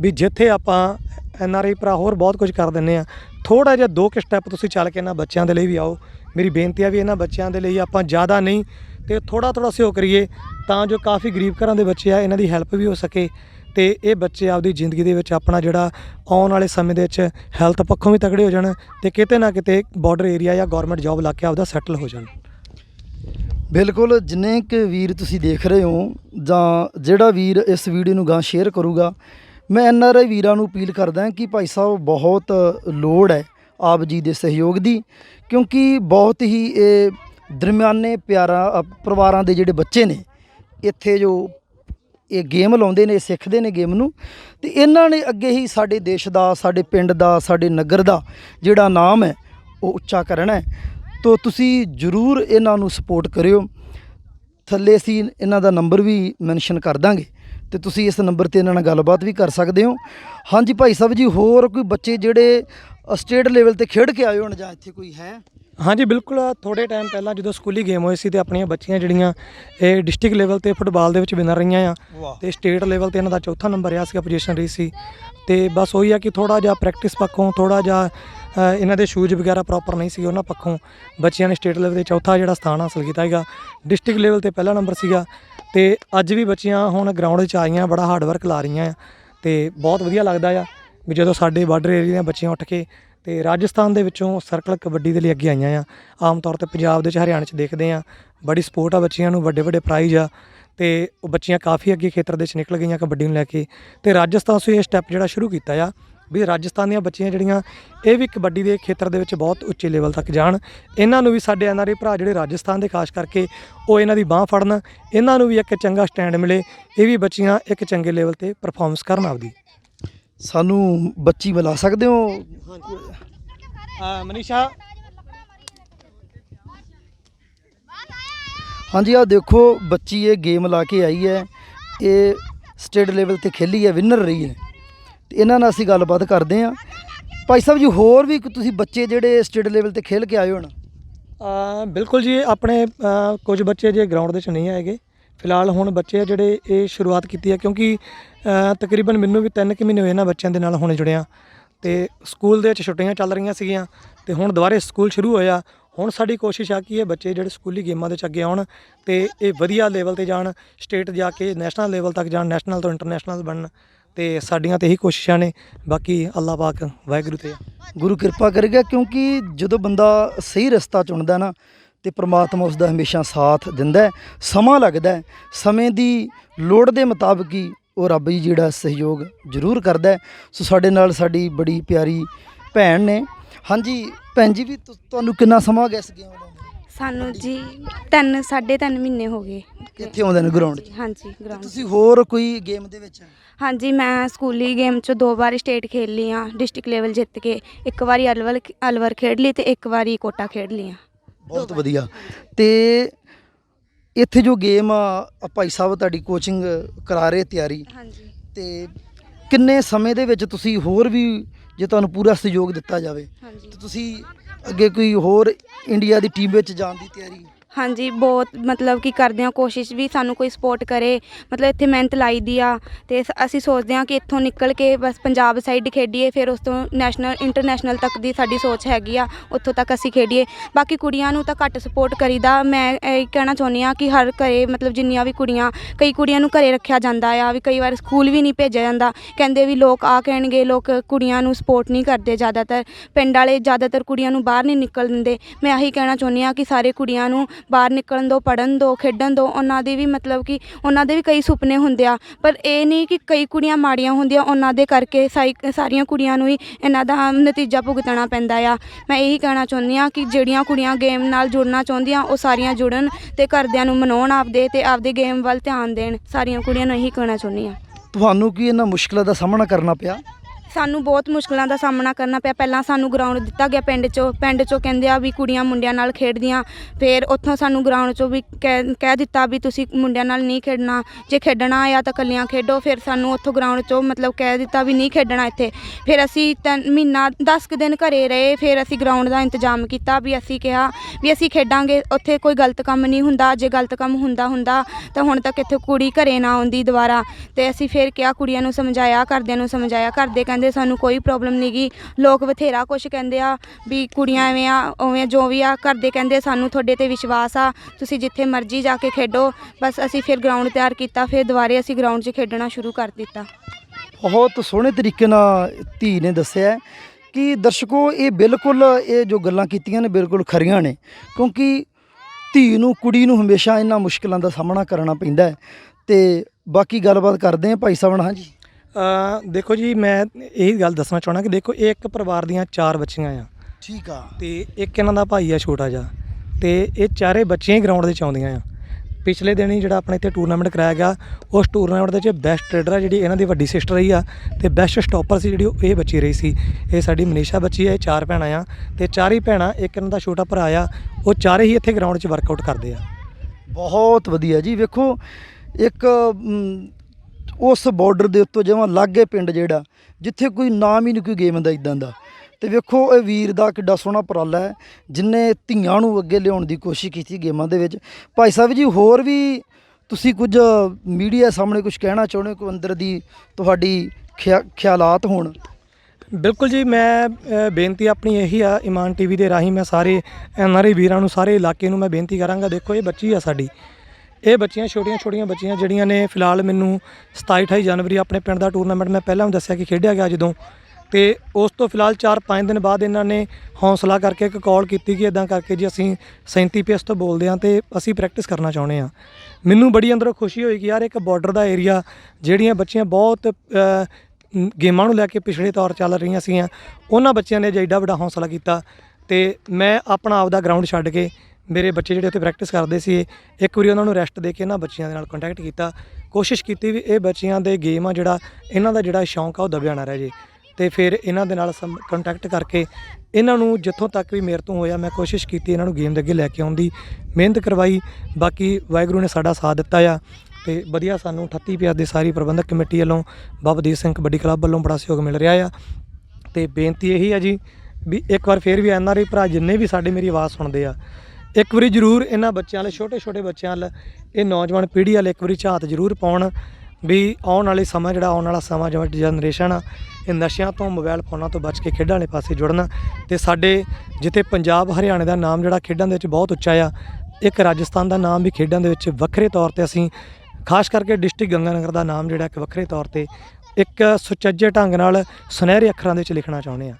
ਵੀ ਜਿੱਥੇ ਆਪਾਂ ਐੱਨ ਆਰ ਆਈ ਭਰਾ ਹੋਰ ਬਹੁਤ ਕੁਝ ਕਰ ਦਿੰਨੇ ਆ ਥੋੜਾ ਜਿਹਾ ਦੋ ਕੁ ਸਟੈਪ ਤੁਸੀਂ ਚੱਲ ਕੇ ਇਹਨਾਂ ਬੱਚਿਆਂ ਦੇ ਲਈ ਵੀ ਆਓ। ਮੇਰੀ ਬੇਨਤੀ ਆ ਵੀ ਇਹਨਾਂ ਬੱਚਿਆਂ ਦੇ ਲਈ ਆਪਾਂ ਜ਼ਿਆਦਾ ਨਹੀਂ ਤੇ ਥੋੜਾ ਥੋੜਾ ਸਹਿਯੋਗ ਕਰੀਏ ਤਾਂ ਜੋ ਕਾਫੀ ਗਰੀਬ ਘਰਾਂ ਦੇ ਬੱਚੇ ਆ, ਇਹਨਾਂ ਦੀ ਹੈਲਪ ਵੀ ਹੋ ਸਕੇ। ਤੇ ਇਹ ਬੱਚੇ ਆਪਦੀ ਜ਼ਿੰਦਗੀ ਦੇ ਵਿੱਚ ਆਪਣਾ ਜਿਹੜਾ ਆਉਣ ਵਾਲੇ ਸਮੇਂ ਦੇ ਵਿੱਚ ਹੈਲਥ ਪੱਖੋਂ ਵੀ ਤਕੜੇ ਹੋ ਜਾਣ ਤੇ ਕਿਤੇ ਨਾ ਕਿਤੇ ਬਾਰਡਰ ਏਰੀਆ ਜਾਂ ਗਵਰਨਮੈਂਟ ਜੌਬ ਲਾ ਕੇ ਆਪਦਾ ਸੈਟਲ ਹੋ ਜਾਣ। ਬਿਲਕੁਲ, ਜਿੰਨੇ ਕਿ ਵੀਰ ਤੁਸੀਂ ਦੇਖ ਰਹੇ ਹੋ ਜਾਂ ਜਿਹੜਾ ਵੀਰ ਇਸ ਵੀਡੀਓ ਨੂੰ ਗਾਂ ਸ਼ੇਅਰ ਕਰੂਗਾ, ਮੈਂ ਐਨ ਆਰ ਆਈ ਵੀਰਾਂ ਨੂੰ ਅਪੀਲ ਕਰਦਾ ਕਿ ਭਾਈ ਸਾਹਿਬ ਬਹੁਤ ਲੋੜ ਹੈ ਆਪ ਜੀ ਦੇ ਸਹਿਯੋਗ ਦੀ, ਕਿਉਂਕਿ ਬਹੁਤ ਹੀ ਇਹ ਦਰਮਿਆਨੇ ਪਿਆਰਾ ਪਰਿਵਾਰਾਂ ਦੇ ਜਿਹੜੇ ਬੱਚੇ ਨੇ, ਇੱਥੇ ਜੋ ਇਹ ਗੇਮ ਲਾਉਂਦੇ ਨੇ ਸਿੱਖਦੇ ਨੇ ਗੇਮ ਨੂੰ। ਤੇ ਇਹਨਾਂ ਨੇ ਅੱਗੇ ਹੀ ਸਾਡੇ ਦੇਸ਼ ਦਾ, ਸਾਡੇ ਪਿੰਡ ਦਾ, ਸਾਡੇ ਨਗਰ ਦਾ ਜਿਹੜਾ ਨਾਮ ਹੈ, ਉਹ ਉੱਚਾ ਕਰਨਾ ਹੈ। ਤੋ ਤੁਸੀਂ ਜਰੂਰ ਇਹਨਾਂ ਨੂੰ ਸਪੋਰਟ ਕਰਿਓ। ਥੱਲੇ ਅਸੀਂ ਇਹਨਾਂ ਦਾ ਨੰਬਰ ਵੀ ਮੈਂਸ਼ਨ ਕਰ ਦਾਂਗੇ। ਤੇ ਤੁਸੀਂ ਇਸ ਨੰਬਰ ਤੇ ਇਹਨਾਂ ਨਾਲ ਗੱਲਬਾਤ ਵੀ ਕਰ ਸਕਦੇ ਹੋ। ਹਾਂਜੀ ਭਾਈ ਸਾਹਿਬ ਜੀ, ਹੋਰ ਕੋਈ ਬੱਚੇ ਜਿਹੜੇ ਸਟੇਟ ਲੈਵਲ ਤੇ ਖੇਡ ਕੇ ਆਏ ਹੋਣ ਜਾਂ ਇੱਥੇ ਕੋਈ ਹੈ? ਹਾਂਜੀ ਬਿਲਕੁਲ ਥੋੜੇ ਟਾਈਮ ਪਹਿਲਾਂ ਜਦੋਂ ਸਕੂਲੀ ਗੇਮ ਹੋਈ ਸੀ ਤੇ ਆਪਣੀਆਂ ਬੱਚੀਆਂ ਜਿਹੜੀਆਂ ਇਹ ਡਿਸਟ੍ਰਿਕਟ ਲੈਵਲ ਤੇ ਫੁੱਟਬਾਲ ਦੇ ਵਿੱਚ ਵਿਨਰ ਰਹੀਆਂ ਆ ਤੇ ਸਟੇਟ ਲੈਵਲ ਤੇ ਇਹਨਾਂ ਦਾ ਚੌਥਾ ਨੰਬਰ ਰਿਹਾ ਸੀ ਪੋਜੀਸ਼ਨ ਰਹੀ ਸੀ। ਤੇ ਬਸ ਉਹੀ ਆ ਕਿ ਥੋੜਾ ਜਿਹਾ ਪ੍ਰੈਕਟਿਸ ਪੱਖੋਂ ਥੋੜਾ ਜਿਹਾ ਇਹਨਾਂ ਦੇ ਸ਼ੂਜ਼ ਵਗੈਰਾ ਪ੍ਰੋਪਰ ਨਹੀਂ ਸੀ ਉਹਨਾਂ ਪੱਖੋਂ ਬੱਚਿਆਂ ਨੇ ਸਟੇਟ ਲੈਵਲ ਤੇ ਚੌਥਾ ਜਿਹੜਾ ਸਥਾਨ ਹਾਸਲ ਕੀਤਾ ਹੈਗਾ ਡਿਸਟ੍ਰਿਕਟ ਲੈਵਲ ਤੇ ਪਹਿਲਾ ਨੰਬਰ ਸੀਗਾ ਤੇ ਅੱਜ ਵੀ ਬੱਚੀਆਂ ਹੁਣ ਗਰਾਊਂਡ 'ਚ ਆਈਆਂ ਬੜਾ ਹਾਰਡ ਵਰਕ ਲਾ ਰਹੀਆਂ ਆ ਤੇ ਬਹੁਤ ਵਧੀਆ ਲੱਗਦਾ ਆ ਵੀ ਜਦੋਂ ਸਾਡੇ ਬਾਰਡਰ ਏਰੀਆ ਦੀਆਂ ਬੱਚੀਆਂ ਉੱਠ ਕੇ ਤੇ ਰਾਜਸਥਾਨ ਦੇ ਵਿੱਚੋਂ ਸਰਕਲ ਕਬੱਡੀ ਦੇ ਲਈ ਅੱਗੇ ਆਈਆਂ ਆ। ਆਮ ਤੌਰ ਤੇ ਪੰਜਾਬ ਦੇ ਵਿੱਚ ਹਰਿਆਣਾ 'ਚ ਦੇਖਦੇ ਆ। ਬੜੀ ਸਪੋਰਟ ਆ ਬੱਚਿਆਂ ਨੂੰ, ਵੱਡੇ ਵੱਡੇ ਪ੍ਰਾਈਜ਼ ਆ। ਤੇ ਉਹ ਬੱਚੀਆਂ ਕਾਫੀ ਅੱਗੇ ਖੇਤਰ ਦੇ ਵਿੱਚ ਨਿਕਲ ਗਈਆਂ ਕਬੱਡੀ ਨੂੰ ਲੈ ਕੇ। ਤੇ ਰਾਜਸਥਾਨ ਤੋਂ ਇਹ ਸਟੈਪ ਜਿਹੜਾ ਸ਼ੁਰੂ ਕੀਤਾ ਆ ਵੀ ਰਾਜਸਥਾਨ ਦੀਆਂ ਬੱਚੀਆਂ ਜਿਹੜੀਆਂ, ਇਹ ਵੀ ਕਬੱਡੀ ਦੇ ਖੇਤਰ ਦੇ ਵਿੱਚ ਬਹੁਤ ਉੱਚੇ ਲੈਵਲ ਤੱਕ ਜਾਣ। ਇਹਨਾਂ ਨੂੰ ਵੀ ਸਾਡੇ ਐਨਆਰਏ ਭਰਾ ਜਿਹੜੇ ਰਾਜਸਥਾਨ ਦੇ ਖਾਸ ਕਰਕੇ, ਉਹ ਇਹਨਾਂ ਦੀ ਬਾਹ ਫੜਨ। ਇਹਨਾਂ ਨੂੰ ਵੀ ਇੱਕ ਚੰਗਾ ਸਟੈਂਡ ਮਿਲੇ। ਇਹ ਵੀ ਬੱਚੀਆਂ ਇੱਕ ਚੰਗੇ ਲੈਵਲ ਤੇ ਪਰਫਾਰਮੈਂਸ ਕਰਨ ਆਪਦੀ। ਸਾਨੂੰ ਬੱਚੀ ਮਿਲਾ ਸਕਦੇ ਹੋ? ਮਨੀਸ਼ਾ। ਹਾਂਜੀ ਆ ਦੇਖੋ ਬੱਚੀ ਇਹ ਗੇਮ ਲਾ ਕੇ ਆਈ ਹੈ। ਇਹ ਸਟੇਟ ਲੈਵਲ ਤੇ ਖੇਲੀ ਹੈ ਵਿਨਰ ਰਹੀ ਹੈ। ਤੇ ਇਹਨਾਂ ਨਾਲ ਅਸੀਂ ਗੱਲਬਾਤ ਕਰਦੇ ਹਾਂ। ਭਾਈ ਸਾਹਿਬ ਜੀ ਹੋਰ ਵੀ ਤੁਸੀਂ ਬੱਚੇ ਜਿਹੜੇ ਸਟੇਟ ਲੈਵਲ ਤੇ ਖੇਲ ਕੇ ਆਏ ਹੋਣ ਬਿਲਕੁਲ ਜੀ ਆਪਣੇ ਕੁਝ ਬੱਚੇ ਜੇ ਗਰਾਊਂਡ ਦੇ ਵਿੱਚ ਨਹੀਂ ਆਏਗੇ ਫਿਲਹਾਲ ਹੁਣ ਬੱਚੇ ਆ ਜਿਹੜੇ ਇਹ ਸ਼ੁਰੂਆਤ ਕੀਤੀ ਹੈ ਕਿਉਂਕਿ ਤਕਰੀਬਨ ਮੈਨੂੰ ਵੀ 3 ਕਿ ਮਹੀਨੇ ਹੋਏ ਇਹਨਾਂ ਬੱਚਿਆਂ ਦੇ ਨਾਲ ਹੁਣ ਜੁੜਿਆ ਤੇ ਸਕੂਲ ਦੇ ਵਿੱਚ ਛੁੱਟੀਆਂ ਚੱਲ ਰਹੀਆਂ ਸੀਗੀਆਂ, ਤੇ ਹੁਣ ਦੁਬਾਰੇ ਸਕੂਲ ਸ਼ੁਰੂ ਹੋਇਆ। ਹੁਣ ਸਾਡੀ ਕੋਸ਼ਿਸ਼ ਆ ਕਿ ਇਹ ਬੱਚੇ ਜਿਹੜੇ ਸਕੂਲੀ ਗੇਮਾਂ ਦੇ ਵਿੱਚ ਅੱਗੇ ਆਉਣ ਤੇ ਇਹ ਵਧੀਆ ਲੈਵਲ ਤੇ ਜਾਣ ਸਟੇਟ ਜਾ ਕੇ ਨੈਸ਼ਨਲ ਲੈਵਲ ਤੱਕ ਜਾਣ ਨੈਸ਼ਨਲ ਤੋਂ ਇੰਟਰਨੈਸ਼ਨਲ ਬਣਨ। ਤੇ ਸਾਡੀਆਂ ਤੇ ਇਹੀ ਕੋਸ਼ਿਸ਼ਾਂ ਨੇ। ਬਾਕੀ ਅੱਲਾਹ ਪਾਕ ਵਾਹਿਗੁਰੂ ਤੇ। ਗੁਰੂ ਕਿਰਪਾ ਕਰੇਗਾ, ਕਿਉਂਕਿ ਜਦੋਂ ਬੰਦਾ ਸਹੀ ਰਸਤਾ ਚੁਣਦਾ ਨਾ ਤੇ ਪ੍ਰਮਾਤਮਾ ਉਸ ਦਾ ਹਮੇਸ਼ਾ ਸਾਥ ਦਿੰਦਾ ਸਮਾਂ ਲੱਗਦਾ ਸਮੇਂ ਦੀ ਲੋੜ ਦੇ ਮੁਤਾਬਕ ਹੀ ਉਹ ਰੱਬ ਜੀ ਜਿਹੜਾ ਸਹਿਯੋਗ ਜ਼ਰੂਰ ਕਰਦਾ। ਸੋ ਸਾਡੇ ਨਾਲ ਸਾਡੀ ਬੜੀ ਪਿਆਰੀ ਭੈਣ ਨੇ। ਹਾਂਜੀ ਭੈਣ ਜੀ ਵੀ ਤੁ- ਤੁਹਾਨੂੰ ਕਿੰਨਾ ਸਮਾਂ ਹੋ ਗਿਆ ਇਸ ਗੇਮ ਲਾਉਂਦੇ ਸਾਨੂੰ ਜੀ ਤਿੰਨ ਸਾਢੇ ਤਿੰਨ ਮਹੀਨੇ ਹੋ ਗਏ। ਕਿੱਥੇ ਆਉਂਦੇ ਨੇ? ਗਰਾਊਂਡ 'ਚ? ਹਾਂਜੀ ਗਰਾਊਂਡ ਤੁਸੀਂ ਹੋਰ ਕੋਈ ਗੇਮ ਦੇ ਵਿੱਚ? ਹਾਂਜੀ ਮੈਂ ਸਕੂਲੀ ਗੇਮ 'ਚ ਦੋ ਵਾਰੀ ਸਟੇਟ ਖੇਡ ਲਈ ਆ ਡਿਸਟ੍ਰਿਕਟ ਲੈਵਲ ਜਿੱਤ ਕੇ ਇੱਕ ਵਾਰੀ ਅਲਵਰ ਅਲਵਰ ਖੇਡ ਲਈ ਤੇ ਇੱਕ ਵਾਰੀ ਕੋਟਾ ਖੇਡ ਲਈ ਆ ਬਹੁਤ ਵਧੀਆ। ਤੇ ਇੱਥੇ ਜੋ ਗੇਮ ਆ ਭਾਈ ਸਾਹਿਬ ਤੁਹਾਡੀ ਕੋਚਿੰਗ ਕਰਾ ਰਹੇ ਤਿਆਰੀ। ਹਾਂਜੀ। ਤੇ ਕਿੰਨੇ ਸਮੇਂ ਦੇ ਵਿੱਚ ਤੁਸੀਂ ਹੋਰ ਵੀ ਜੇ ਤੁਹਾਨੂੰ ਪੂਰਾ ਸਹਿਯੋਗ ਦਿੱਤਾ ਜਾਵੇ ਹਾਂਜੀ। ਤੇ ਤੁਸੀਂ ਅੱਗੇ ਕੋਈ ਹੋਰ ਇੰਡੀਆ ਦੀ ਟੀਮ ਵਿੱਚ ਜਾਣ ਦੀ ਤਿਆਰੀ ਹਾਂਜੀ, ਬਹੁਤ ਮਤਲਬ ਕਿ ਕਰਦੇ ਹਾਂ ਕੋਸ਼ਿਸ਼ ਵੀ ਸਾਨੂੰ ਕੋਈ ਸਪੋਰਟ ਕਰੇ। ਮਤਲਬ ਇੱਥੇ ਮਿਹਨਤ ਲਾਈ ਦੀ ਆ ਤੇ ਸ- ਅਸੀਂ ਸੋਚਦੇ ਹਾਂ ਕਿ ਇੱਥੋਂ ਨਿਕਲ ਕੇ ਬਸ ਪੰਜਾਬ ਸਾਈਡ ਖੇਡੀਏ, ਫਿਰ ਉਸ ਤੋਂ ਨੈਸ਼ਨਲ ਇੰਟਰਨੈਸ਼ਨਲ ਤੱਕ ਦੀ ਸਾਡੀ ਸੋਚ ਹੈਗੀ ਆ, ਉੱਥੋਂ ਤੱਕ ਅਸੀਂ ਖੇਡੀਏ। ਬਾਕੀ ਕੁੜੀਆਂ ਨੂੰ ਤਾਂ ਘੱਟ ਸਪੋਰਟ ਕਰੀਦਾ। ਮੈਂ ਇਹ ਕਹਿਣਾ ਚਾਹੁੰਦੀ ਆ ਕਿ ਹਰ ਘਰੇ ਮਤਲਬ ਜਿੰਨੀਆਂ ਵੀ ਕੁੜੀਆਂ, ਕਈ ਕੁੜੀਆਂ ਨੂੰ ਘਰੇ ਰੱਖਿਆ ਜਾਂਦਾ ਆ, ਵੀ ਕਈ ਵਾਰ ਸਕੂਲ ਵੀ ਨਹੀਂ ਭੇਜਿਆ ਜਾਂਦਾ। ਕਹਿੰਦੇ ਵੀ ਲੋਕ ਆ ਕਹਿਣਗੇ, ਲੋਕ ਕੁੜੀਆਂ ਨੂੰ ਸਪੋਰਟ ਨਹੀਂ ਕਰਦੇ ਜ਼ਿਆਦਾਤਰ। ਪਿੰਡ ਵਾਲੇ ਜ਼ਿਆਦਾਤਰ ਕੁੜੀਆਂ ਨੂੰ ਬਾਹਰ ਨਹੀਂ ਨਿਕਲ ਦਿੰਦੇ। ਮੈਂ ਆਹੀ ਕਹਿਣਾ ਚਾਹੁੰਦੀ ਆ ਕਿ ਸਾਰੇ ਕੁੜੀਆਂ ਨੂੰ ਬਾਹਰ ਨਿਕਲਣ ਦੋ ਪੜਨ ਦਿਓ ਖੇਡਣ ਦੋ, ਉਹਨਾਂ ਦੇ ਵੀ ਮਤਲਬ ਕਿ ਉਹਨਾਂ ਦੇ ਵੀ ਕਈ ਸੁਪਨੇ ਹੁੰਦੇ ਆ। ਪਰ ਇਹ ਨਹੀਂ ਕਿ ਕਈ ਕੁੜੀਆਂ ਮਾੜੀਆਂ ਹੁੰਦੀਆਂ, ਉਹਨਾਂ ਦੇ ਕਰਕੇ ਸਾਈ, ਸਾਰੀਆਂ ਕੁੜੀਆਂ ਨੂੰ ਹੀ ਇਹਨਾਂ ਦਾ ਨਤੀਜਾ ਭੁਗਤਣਾ ਪੈਂਦਾ ਆ। ਮੈਂ ਇਹੀ ਕਹਿਣਾ ਚਾਹੁੰਦੀ ਆ ਕਿ ਜਿਹੜੀਆਂ ਕੁੜੀਆਂ ਗੇਮ ਨਾਲ ਜੁੜਨਾ ਚਾਹੁੰਦੀਆਂ, ਉਹ ਸਾਰੀਆਂ ਜੁੜਨ ਤੇ ਘਰਦਿਆਂ ਨੂੰ ਮਨਾਉਣ ਆਪਦੇ ਤੇ ਆਪਦੇ ਗੇਮ ਵੱਲ ਧਿਆਨ ਦੇਣ। ਸਾਰੀਆਂ ਕੁੜੀਆਂ ਨੂੰ ਇਹੀ ਕਹਿਣਾ ਚਾਹੁੰਦੀ ਆ ਤੁਹਾਨੂੰ ਕੀ ਇਹਨਾਂ ਮੁਸ਼ਕਲਾਂ ਦਾ ਸਾਹਮਣਾ ਕਰਨਾ ਪਿਆ? ਸਾਨੂੰ ਬਹੁਤ ਮੁਸ਼ਕਲਾਂ ਦਾ ਸਾਹਮਣਾ ਕਰਨਾ ਪਿਆ। ਪਹਿਲਾਂ ਸਾਨੂੰ ਗਰਾਊਂਡ ਦਿੱਤਾ ਗਿਆ ਪਿੰਡ 'ਚੋਂ। ਪਿੰਡ 'ਚੋਂ ਕਹਿੰਦੇ ਆ ਵੀ ਕੁੜੀਆਂ ਮੁੰਡਿਆਂ ਨਾਲ ਖੇਡਦੀਆਂ। ਫਿਰ ਉੱਥੋਂ ਸਾਨੂੰ ਗਰਾਊਂਡ 'ਚੋਂ ਵੀ ਕਹਿ ਕਹਿ ਦਿੱਤਾ ਵੀ ਤੁਸੀਂ ਮੁੰਡਿਆਂ ਨਾਲ ਨਹੀਂ ਖੇਡਣਾ। ਜੇ ਖੇਡਣਾ ਆ ਤਾਂ ਕੱਲੀਆਂ ਖੇਡੋ। ਫਿਰ ਸਾਨੂੰ ਉੱਥੋਂ ਗਰਾਊਂਡ 'ਚੋਂ ਮਤਲਬ ਕਹਿ ਦਿੱਤਾ ਵੀ ਨਹੀਂ ਖੇਡਣਾ ਇੱਥੇ। ਫਿਰ ਅਸੀਂ ਤਿੰਨ ਮਹੀਨਾ 10 ਕੁ ਦਿਨ ਘਰੇ ਰਹੇ। ਫਿਰ ਅਸੀਂ ਗਰਾਊਂਡ ਦਾ ਇੰਤਜ਼ਾਮ ਕੀਤਾ ਵੀ ਅਸੀਂ ਕਿਹਾ ਵੀ ਅਸੀਂ ਖੇਡਾਂਗੇ। ਉੱਥੇ ਕੋਈ ਗਲਤ ਕੰਮ ਨਹੀਂ ਹੁੰਦਾ। ਜੇ ਗਲਤ ਕੰਮ ਹੁੰਦਾ ਹੁੰਦਾ ਤਾਂ ਹੁਣ ਤੱਕ ਇੱਥੇ ਕੁੜੀ ਘਰੇ ਨਾ ਆਉਂਦੀ ਦੁਬਾਰਾ। ਤੇ ਅਸੀਂ ਫਿਰ ਕਿਹਾ ਕੁੜੀਆਂ ਨੂੰ ਸਮਝਾਇਆ, ਘਰਦਿਆਂ ਨੂੰ ਸਮਝਾਇਆ। ਘਰਦੇ ਕਹਿੰਦੇ ਸਾਨੂੰ ਕੋਈ ਪ੍ਰੋਬਲਮ ਨਹੀਂਗੀ ਲੋਕ ਬਥੇਰਾ ਕੁਝ ਕਹਿੰਦੇ ਆ ਵੀ ਕੁੜੀਆਂ ਐਵੇਂ ਆ, ਉਵੇਂ ਜੋ ਵੀ ਆ ਘਰਦੇ ਕਹਿੰਦੇ ਸਾਨੂੰ ਤੁਹਾਡੇ ਤੇ ਵਿਸ਼ਵਾਸ ਆ, ਤੁਸੀਂ ਜਿੱਥੇ ਮਰਜ਼ੀ ਜਾ ਕੇ ਖੇਡੋ। ਬਸ ਅਸੀਂ ਫਿਰ ਗਰਾਊਂਡ ਤਿਆਰ ਕੀਤਾ, ਫਿਰ ਦੁਬਾਰੇ ਅਸੀਂ ਗਰਾਊਂਡ 'ਚ ਖੇਡਣਾ ਸ਼ੁਰੂ ਕਰ ਦਿੱਤਾ। ਬਹੁਤ ਸੋਹਣੇ ਤਰੀਕੇ ਨਾਲ ਧੀ ਨੇ ਦੱਸਿਆ ਕਿ ਦਰਸ਼ਕੋ, ਇਹ ਬਿਲਕੁਲ ਇਹ ਜੋ ਗੱਲਾਂ ਕੀਤੀਆਂ ਨੇ ਬਿਲਕੁਲ ਖਰੀਆਂ ਨੇ। ਕਿਉਂਕਿ ਧੀ ਨੂੰ, ਕੁੜੀ ਨੂੰ ਹਮੇਸ਼ਾ ਇਹਨਾਂ ਮੁਸ਼ਕਲਾਂ ਦਾ ਸਾਹਮਣਾ ਕਰਨਾ ਪੈਂਦਾ ਹੈ। ਤੇ ਬਾਕੀ ਗੱਲਬਾਤ ਕਰਦੇ ਹਾਂ ਭਾਈ ਸਾਹਿਬ ਨਾਲ, ਹਾਂਜੀ। ਦੇਖੋ ਜੀ ਮੈਂ ਇਹ ਗੱਲ ਦੱਸਣਾ ਚਾਹਣਾ ਕਿ ਦੇਖੋ ਇਹ ਇੱਕ ਪਰਿਵਾਰ ਦੀਆਂ ਚਾਰ ਬੱਚੀਆਂ ਆ। ਠੀਕ ਆ। ਤੇ ਇੱਕ ਇਹਨਾਂ ਦਾ ਭਾਈ ਆ ਛੋਟਾ ਜਿਹਾ। ਤੇ ਇਹ ਚਾਰੇ ਬੱਚੀਆਂ ਹੀ ਗਰਾਊਂਡ ਦੇ ਚ ਆਉਂਦੀਆਂ ਆ। ਪਿਛਲੇ ਦਿਨ ਹੀ ਜਿਹੜਾ ਆਪਣੇ ਇੱਥੇ ਟੂਰਨਾਮੈਂਟ ਕਰਾਇਆ ਗਿਆ ਉਸ ਟੂਰਨਾਮੈਂਟ ਦੇ ਵਿੱਚ ਬੈਸਟ ਟ੍ਰੇਡਰ ਆ ਜਿਹੜੀ ਇਹਨਾਂ ਦੀ ਵੱਡੀ ਸਿਸਟਰ ਰਹੀ ਆ ਤੇ ਬੈਸਟ ਸਟਾਪਰ ਸੀ ਜਿਹੜੀ ਉਹ ਇਹ ਬੱਚੀ ਰਹੀ ਸੀ। ਇਹ ਸਾਡੀ ਮਨੀਸ਼ਾ ਬੱਚੀ ਹੈ ਇਹ ਚਾਰ ਭੈਣਾਂ ਆ। ਤੇ ਚਾਰ ਹੀ ਭੈਣਾਂ ਇੱਕ ਇਹਨਾਂ ਦਾ ਛੋਟਾ ਭਰਾ ਆ ਉਹ ਚਾਰੇ ਹੀ ਇੱਥੇ ਗਰਾਊਂਡ 'ਚ ਵਰਕਆਊਟ ਕਰਦੇ ਆ। ਬਹੁਤ ਵਧੀਆ ਜੀ ਵੇਖੋ ਇੱਕ ਉਸ ਬਾਰਡਰ ਦੇ ਉੱਤੋਂ ਜਿਵੇਂ ਲਾਗੇ ਪਿੰਡ ਜਿਹੜਾ, ਜਿੱਥੇ ਕੋਈ ਨਾਮ ਹੀ ਨਹੀਂ ਕੋਈ ਗੇਮ ਦਾ ਇਦਾਂ ਦਾ। ਤੇ ਵੇਖੋ ਇਹ ਵੀਰ ਦਾ ਕਿੱਡਾ ਸੋਹਣਾ ਉਪਰਾਲਾ ਹੈ, ਜਿਨੇ ਧੀਆਂ ਨੂੰ ਅੱਗੇ ਲਿਆਉਣ ਦੀ ਕੋਸ਼ਿਸ਼ ਕੀਤੀ ਗੇਮਾਂ ਦੇ ਵਿੱਚ। ਭਾਈ ਸਾਹਿਬ ਜੀ, ਹੋਰ ਵੀ ਤੁਸੀਂ ਕੁਝ ਮੀਡੀਆ ਸਾਹਮਣੇ ਕੁਝ ਕਹਿਣਾ ਚਾਹੁੰਦੇ ਹੋ, ਕੋਈ ਅੰਦਰ ਦੀ ਤੁਹਾਡੀ ਖਿਆ- ਖਿਆਲਾਤ ਹੋਣ? ਬਿਲਕੁਲ ਜੀ, ਮੈਂ ਬੇਨਤੀ ਆਪਣੀ ਇਹੀ ਆ, ਇਮਾਨ ਟੀਵੀ ਦੇ ਰਾਹੀਂ ਮੈਂ ਸਾਰੇ ਐਨਆਰਆਈ ਵੀਰਾਂ ਨੂੰ, ਸਾਰੇ ਇਲਾਕੇ ਨੂੰ ਮੈਂ ਬੇਨਤੀ ਕਰਾਂਗਾ, ਦੇਖੋ ਇਹ ਬੱਚੀ ਆ ਸਾਡੀ। ਇਹ ਬੱਚੀਆਂ ਛੋਟੀਆਂ ਛੋਟੀਆਂ ਬੱਚੀਆਂ ਜਿਹੜੀਆਂ ਨੇ ਫਿਲਹਾਲ ਮੈਨੂੰ 27 28 ਜਨਵਰੀ ਆਪਣੇ ਪਿੰਡ ਦਾ ਟੂਰਨਾਮੈਂਟ ਮੈਂ ਪਹਿਲਾਂ ਵੀ ਦੱਸਿਆ ਕਿ ਖੇਡਿਆ ਗਿਆ ਜਦੋਂ ਤੇ ਉਸ ਤੋਂ ਫਿਲਹਾਲ 4-5 ਦਿਨ ਬਾਅਦ ਇਹਨਾਂ ਨੇ ਹੌਸਲਾ ਕਰਕੇ ਇੱਕ ਕਾਲ ਕੀਤੀ ਕਿ ਇਦਾਂ ਕਰਕੇ ਜੀ ਅਸੀਂ 37 ਪੇਸ ਤੋਂ ਬੋਲਦੇ ਹਾਂ ਤੇ ਅਸੀਂ ਪ੍ਰੈਕਟਿਸ ਕਰਨਾ ਚਾਹੁੰਦੇ ਹਾਂ। ਮੈਨੂੰ ਬੜੀ ਅੰਦਰੋਂ ਖੁਸ਼ੀ ਹੋਈ ਕਿ ਯਾਰ ਇੱਕ ਬਾਰਡਰ ਦਾ ਏਰੀਆ ਜਿਹੜੀਆਂ ਬੱਚੀਆਂ ਬਹੁਤ ਗੇਮਾਂ ਨੂੰ ਲੈ ਕੇ ਪਿਛੜੇ ਤੌਰ ਚੱਲ ਰਹੀਆਂ ਸੀਗੀਆਂ, ਉਹਨਾਂ ਬੱਚਿਆਂ ਨੇ ਜੇ ਏਡਾ ਵੱਡਾ ਹੌਸਲਾ ਕੀਤਾ ਤੇ ਮੈਂ ਆਪਣਾ ਆਪ ਦਾ ਗਰਾਊਂਡ ਛੱਡ ਕੇ ਮੇਰੇ ਬੱਚੇ ਜਿਹੜੇ ਉੱਥੇ ਪ੍ਰੈਕਟਿਸ ਕਰਦੇ ਸੀ, ਇੱਕ ਵਾਰੀ ਉਹਨਾਂ ਨੂੰ ਰੈਸਟ ਦੇ ਕੇ ਇਹਨਾਂ ਬੱਚਿਆਂ ਦੇ ਨਾਲ ਕੰਟੈਕਟ ਕੀਤਾ। ਕੋਸ਼ਿਸ਼ ਕੀਤੀ ਵੀ ਇਹ ਬੱਚਿਆਂ ਦੇ ਗੇਮ ਆ ਜਿਹੜਾ, ਇਹਨਾਂ ਦਾ ਜਿਹੜਾ ਸ਼ੌਂਕ ਆ ਉਹ ਦਬਿਆ ਨਾ ਰਹਿ ਜੇ। ਤੇ ਫਿਰ ਇਹਨਾਂ ਦੇ ਨਾਲ ਕੰਟੈਕਟ ਕਰਕੇ ਇਹਨਾਂ ਨੂੰ ਜਿੱਥੋਂ ਤੱਕ ਵੀ ਮੇਰੇ ਤੋਂ ਹੋਇਆ, ਮੈਂ ਕੋਸ਼ਿਸ਼ ਕੀਤੀ ਇਹਨਾਂ ਨੂੰ ਗੇਮ ਦੇ ਅੱਗੇ ਲੈ ਕੇ ਆਉਣ ਦੀ। ਮਿਹਨਤ ਕਰਵਾਈ, ਬਾਕੀ ਵਾਹਿਗੁਰੂ ਨੇ ਸਾਡਾ ਸਾਥ ਦਿੱਤਾ ਆ। ਤੇ ਵਧੀਆ ਸਾਨੂੰ 38 ਪਿਆਰ ਦੀ ਸਾਰੀ ਪ੍ਰਬੰਧਕ ਕਮੇਟੀ ਵੱਲੋਂ ਬਾਬਦੀਪ ਸਿੰਘ ਕਬੱਡੀ ਕਲੱਬ ਵੱਲੋਂ ਬੜਾ ਸਹਿਯੋਗ ਮਿਲ ਰਿਹਾ ਆ। ਤੇ ਬੇਨਤੀ ਇਹੀ ਆ ਜੀ ਵੀ ਇੱਕ ਵਾਰ ਫੇਰ ਵੀ ਐਨਆਰਆਈ ਭਰਾ ਜਿੰਨੇ ਵੀ ਸਾਡੇ ਮੇਰੀ ਆਵਾਜ਼ ਸੁਣਦੇ ਆ ਇੱਕ ਵਾਰੀ ਜ਼ਰੂਰ ਇਹਨਾਂ ਬੱਚਿਆਂ ਵਾਲੇ ਛੋਟੇ ਛੋਟੇ ਬੱਚਿਆਂ ਵੱਲ, ਇਹ ਨੌਜਵਾਨ ਪੀੜ੍ਹੀ ਵਾਲੇ ਇੱਕ ਵਾਰੀ ਝਾਤ ਜ਼ਰੂਰ ਪਾਉਣ ਵੀ ਆਉਣ ਵਾਲੇ ਸਮਾਂ, ਜਿਹੜਾ ਆਉਣ ਵਾਲਾ ਸਮਾਂ, ਜਿਵੇਂ ਜਨਰੇਸ਼ਨ ਆ, ਇਹ ਨਸ਼ਿਆਂ ਤੋਂ ਮੋਬਾਈਲ ਫੋਨਾਂ ਤੋਂ ਬਚ ਕੇ ਖੇਡਾਂ ਵਾਲੇ ਪਾਸੇ ਜੁੜਨ ਤੇ ਸਾਡੇ ਜਿੱਥੇ ਪੰਜਾਬ, ਹਰਿਆਣੇ ਦਾ ਨਾਮ ਜਿਹੜਾ ਖੇਡਾਂ ਦੇ ਵਿੱਚ ਬਹੁਤ ਉੱਚਾ ਆ, ਇੱਕ ਰਾਜਸਥਾਨ ਦਾ ਨਾਮ ਵੀ ਖੇਡਾਂ ਦੇ ਵਿੱਚ ਵੱਖਰੇ ਤੌਰ ਤੇ ਅਸੀਂ, ਖਾਸ ਕਰਕੇ ਡਿਸਟ੍ਰਿਕਟ ਗੰਗਾਨਗਰ ਦਾ ਨਾਮ ਜਿਹੜਾ ਇੱਕ ਵੱਖਰੇ ਤੌਰ ਤੇ ਇੱਕ ਸੁਚੱਜੇ ਢੰਗ ਨਾਲ ਸੁਨਹਿਰੇ ਅੱਖਰਾਂ ਦੇ ਵਿੱਚ ਲਿਖਣਾ ਚਾਹੁੰਦੇ ਆ।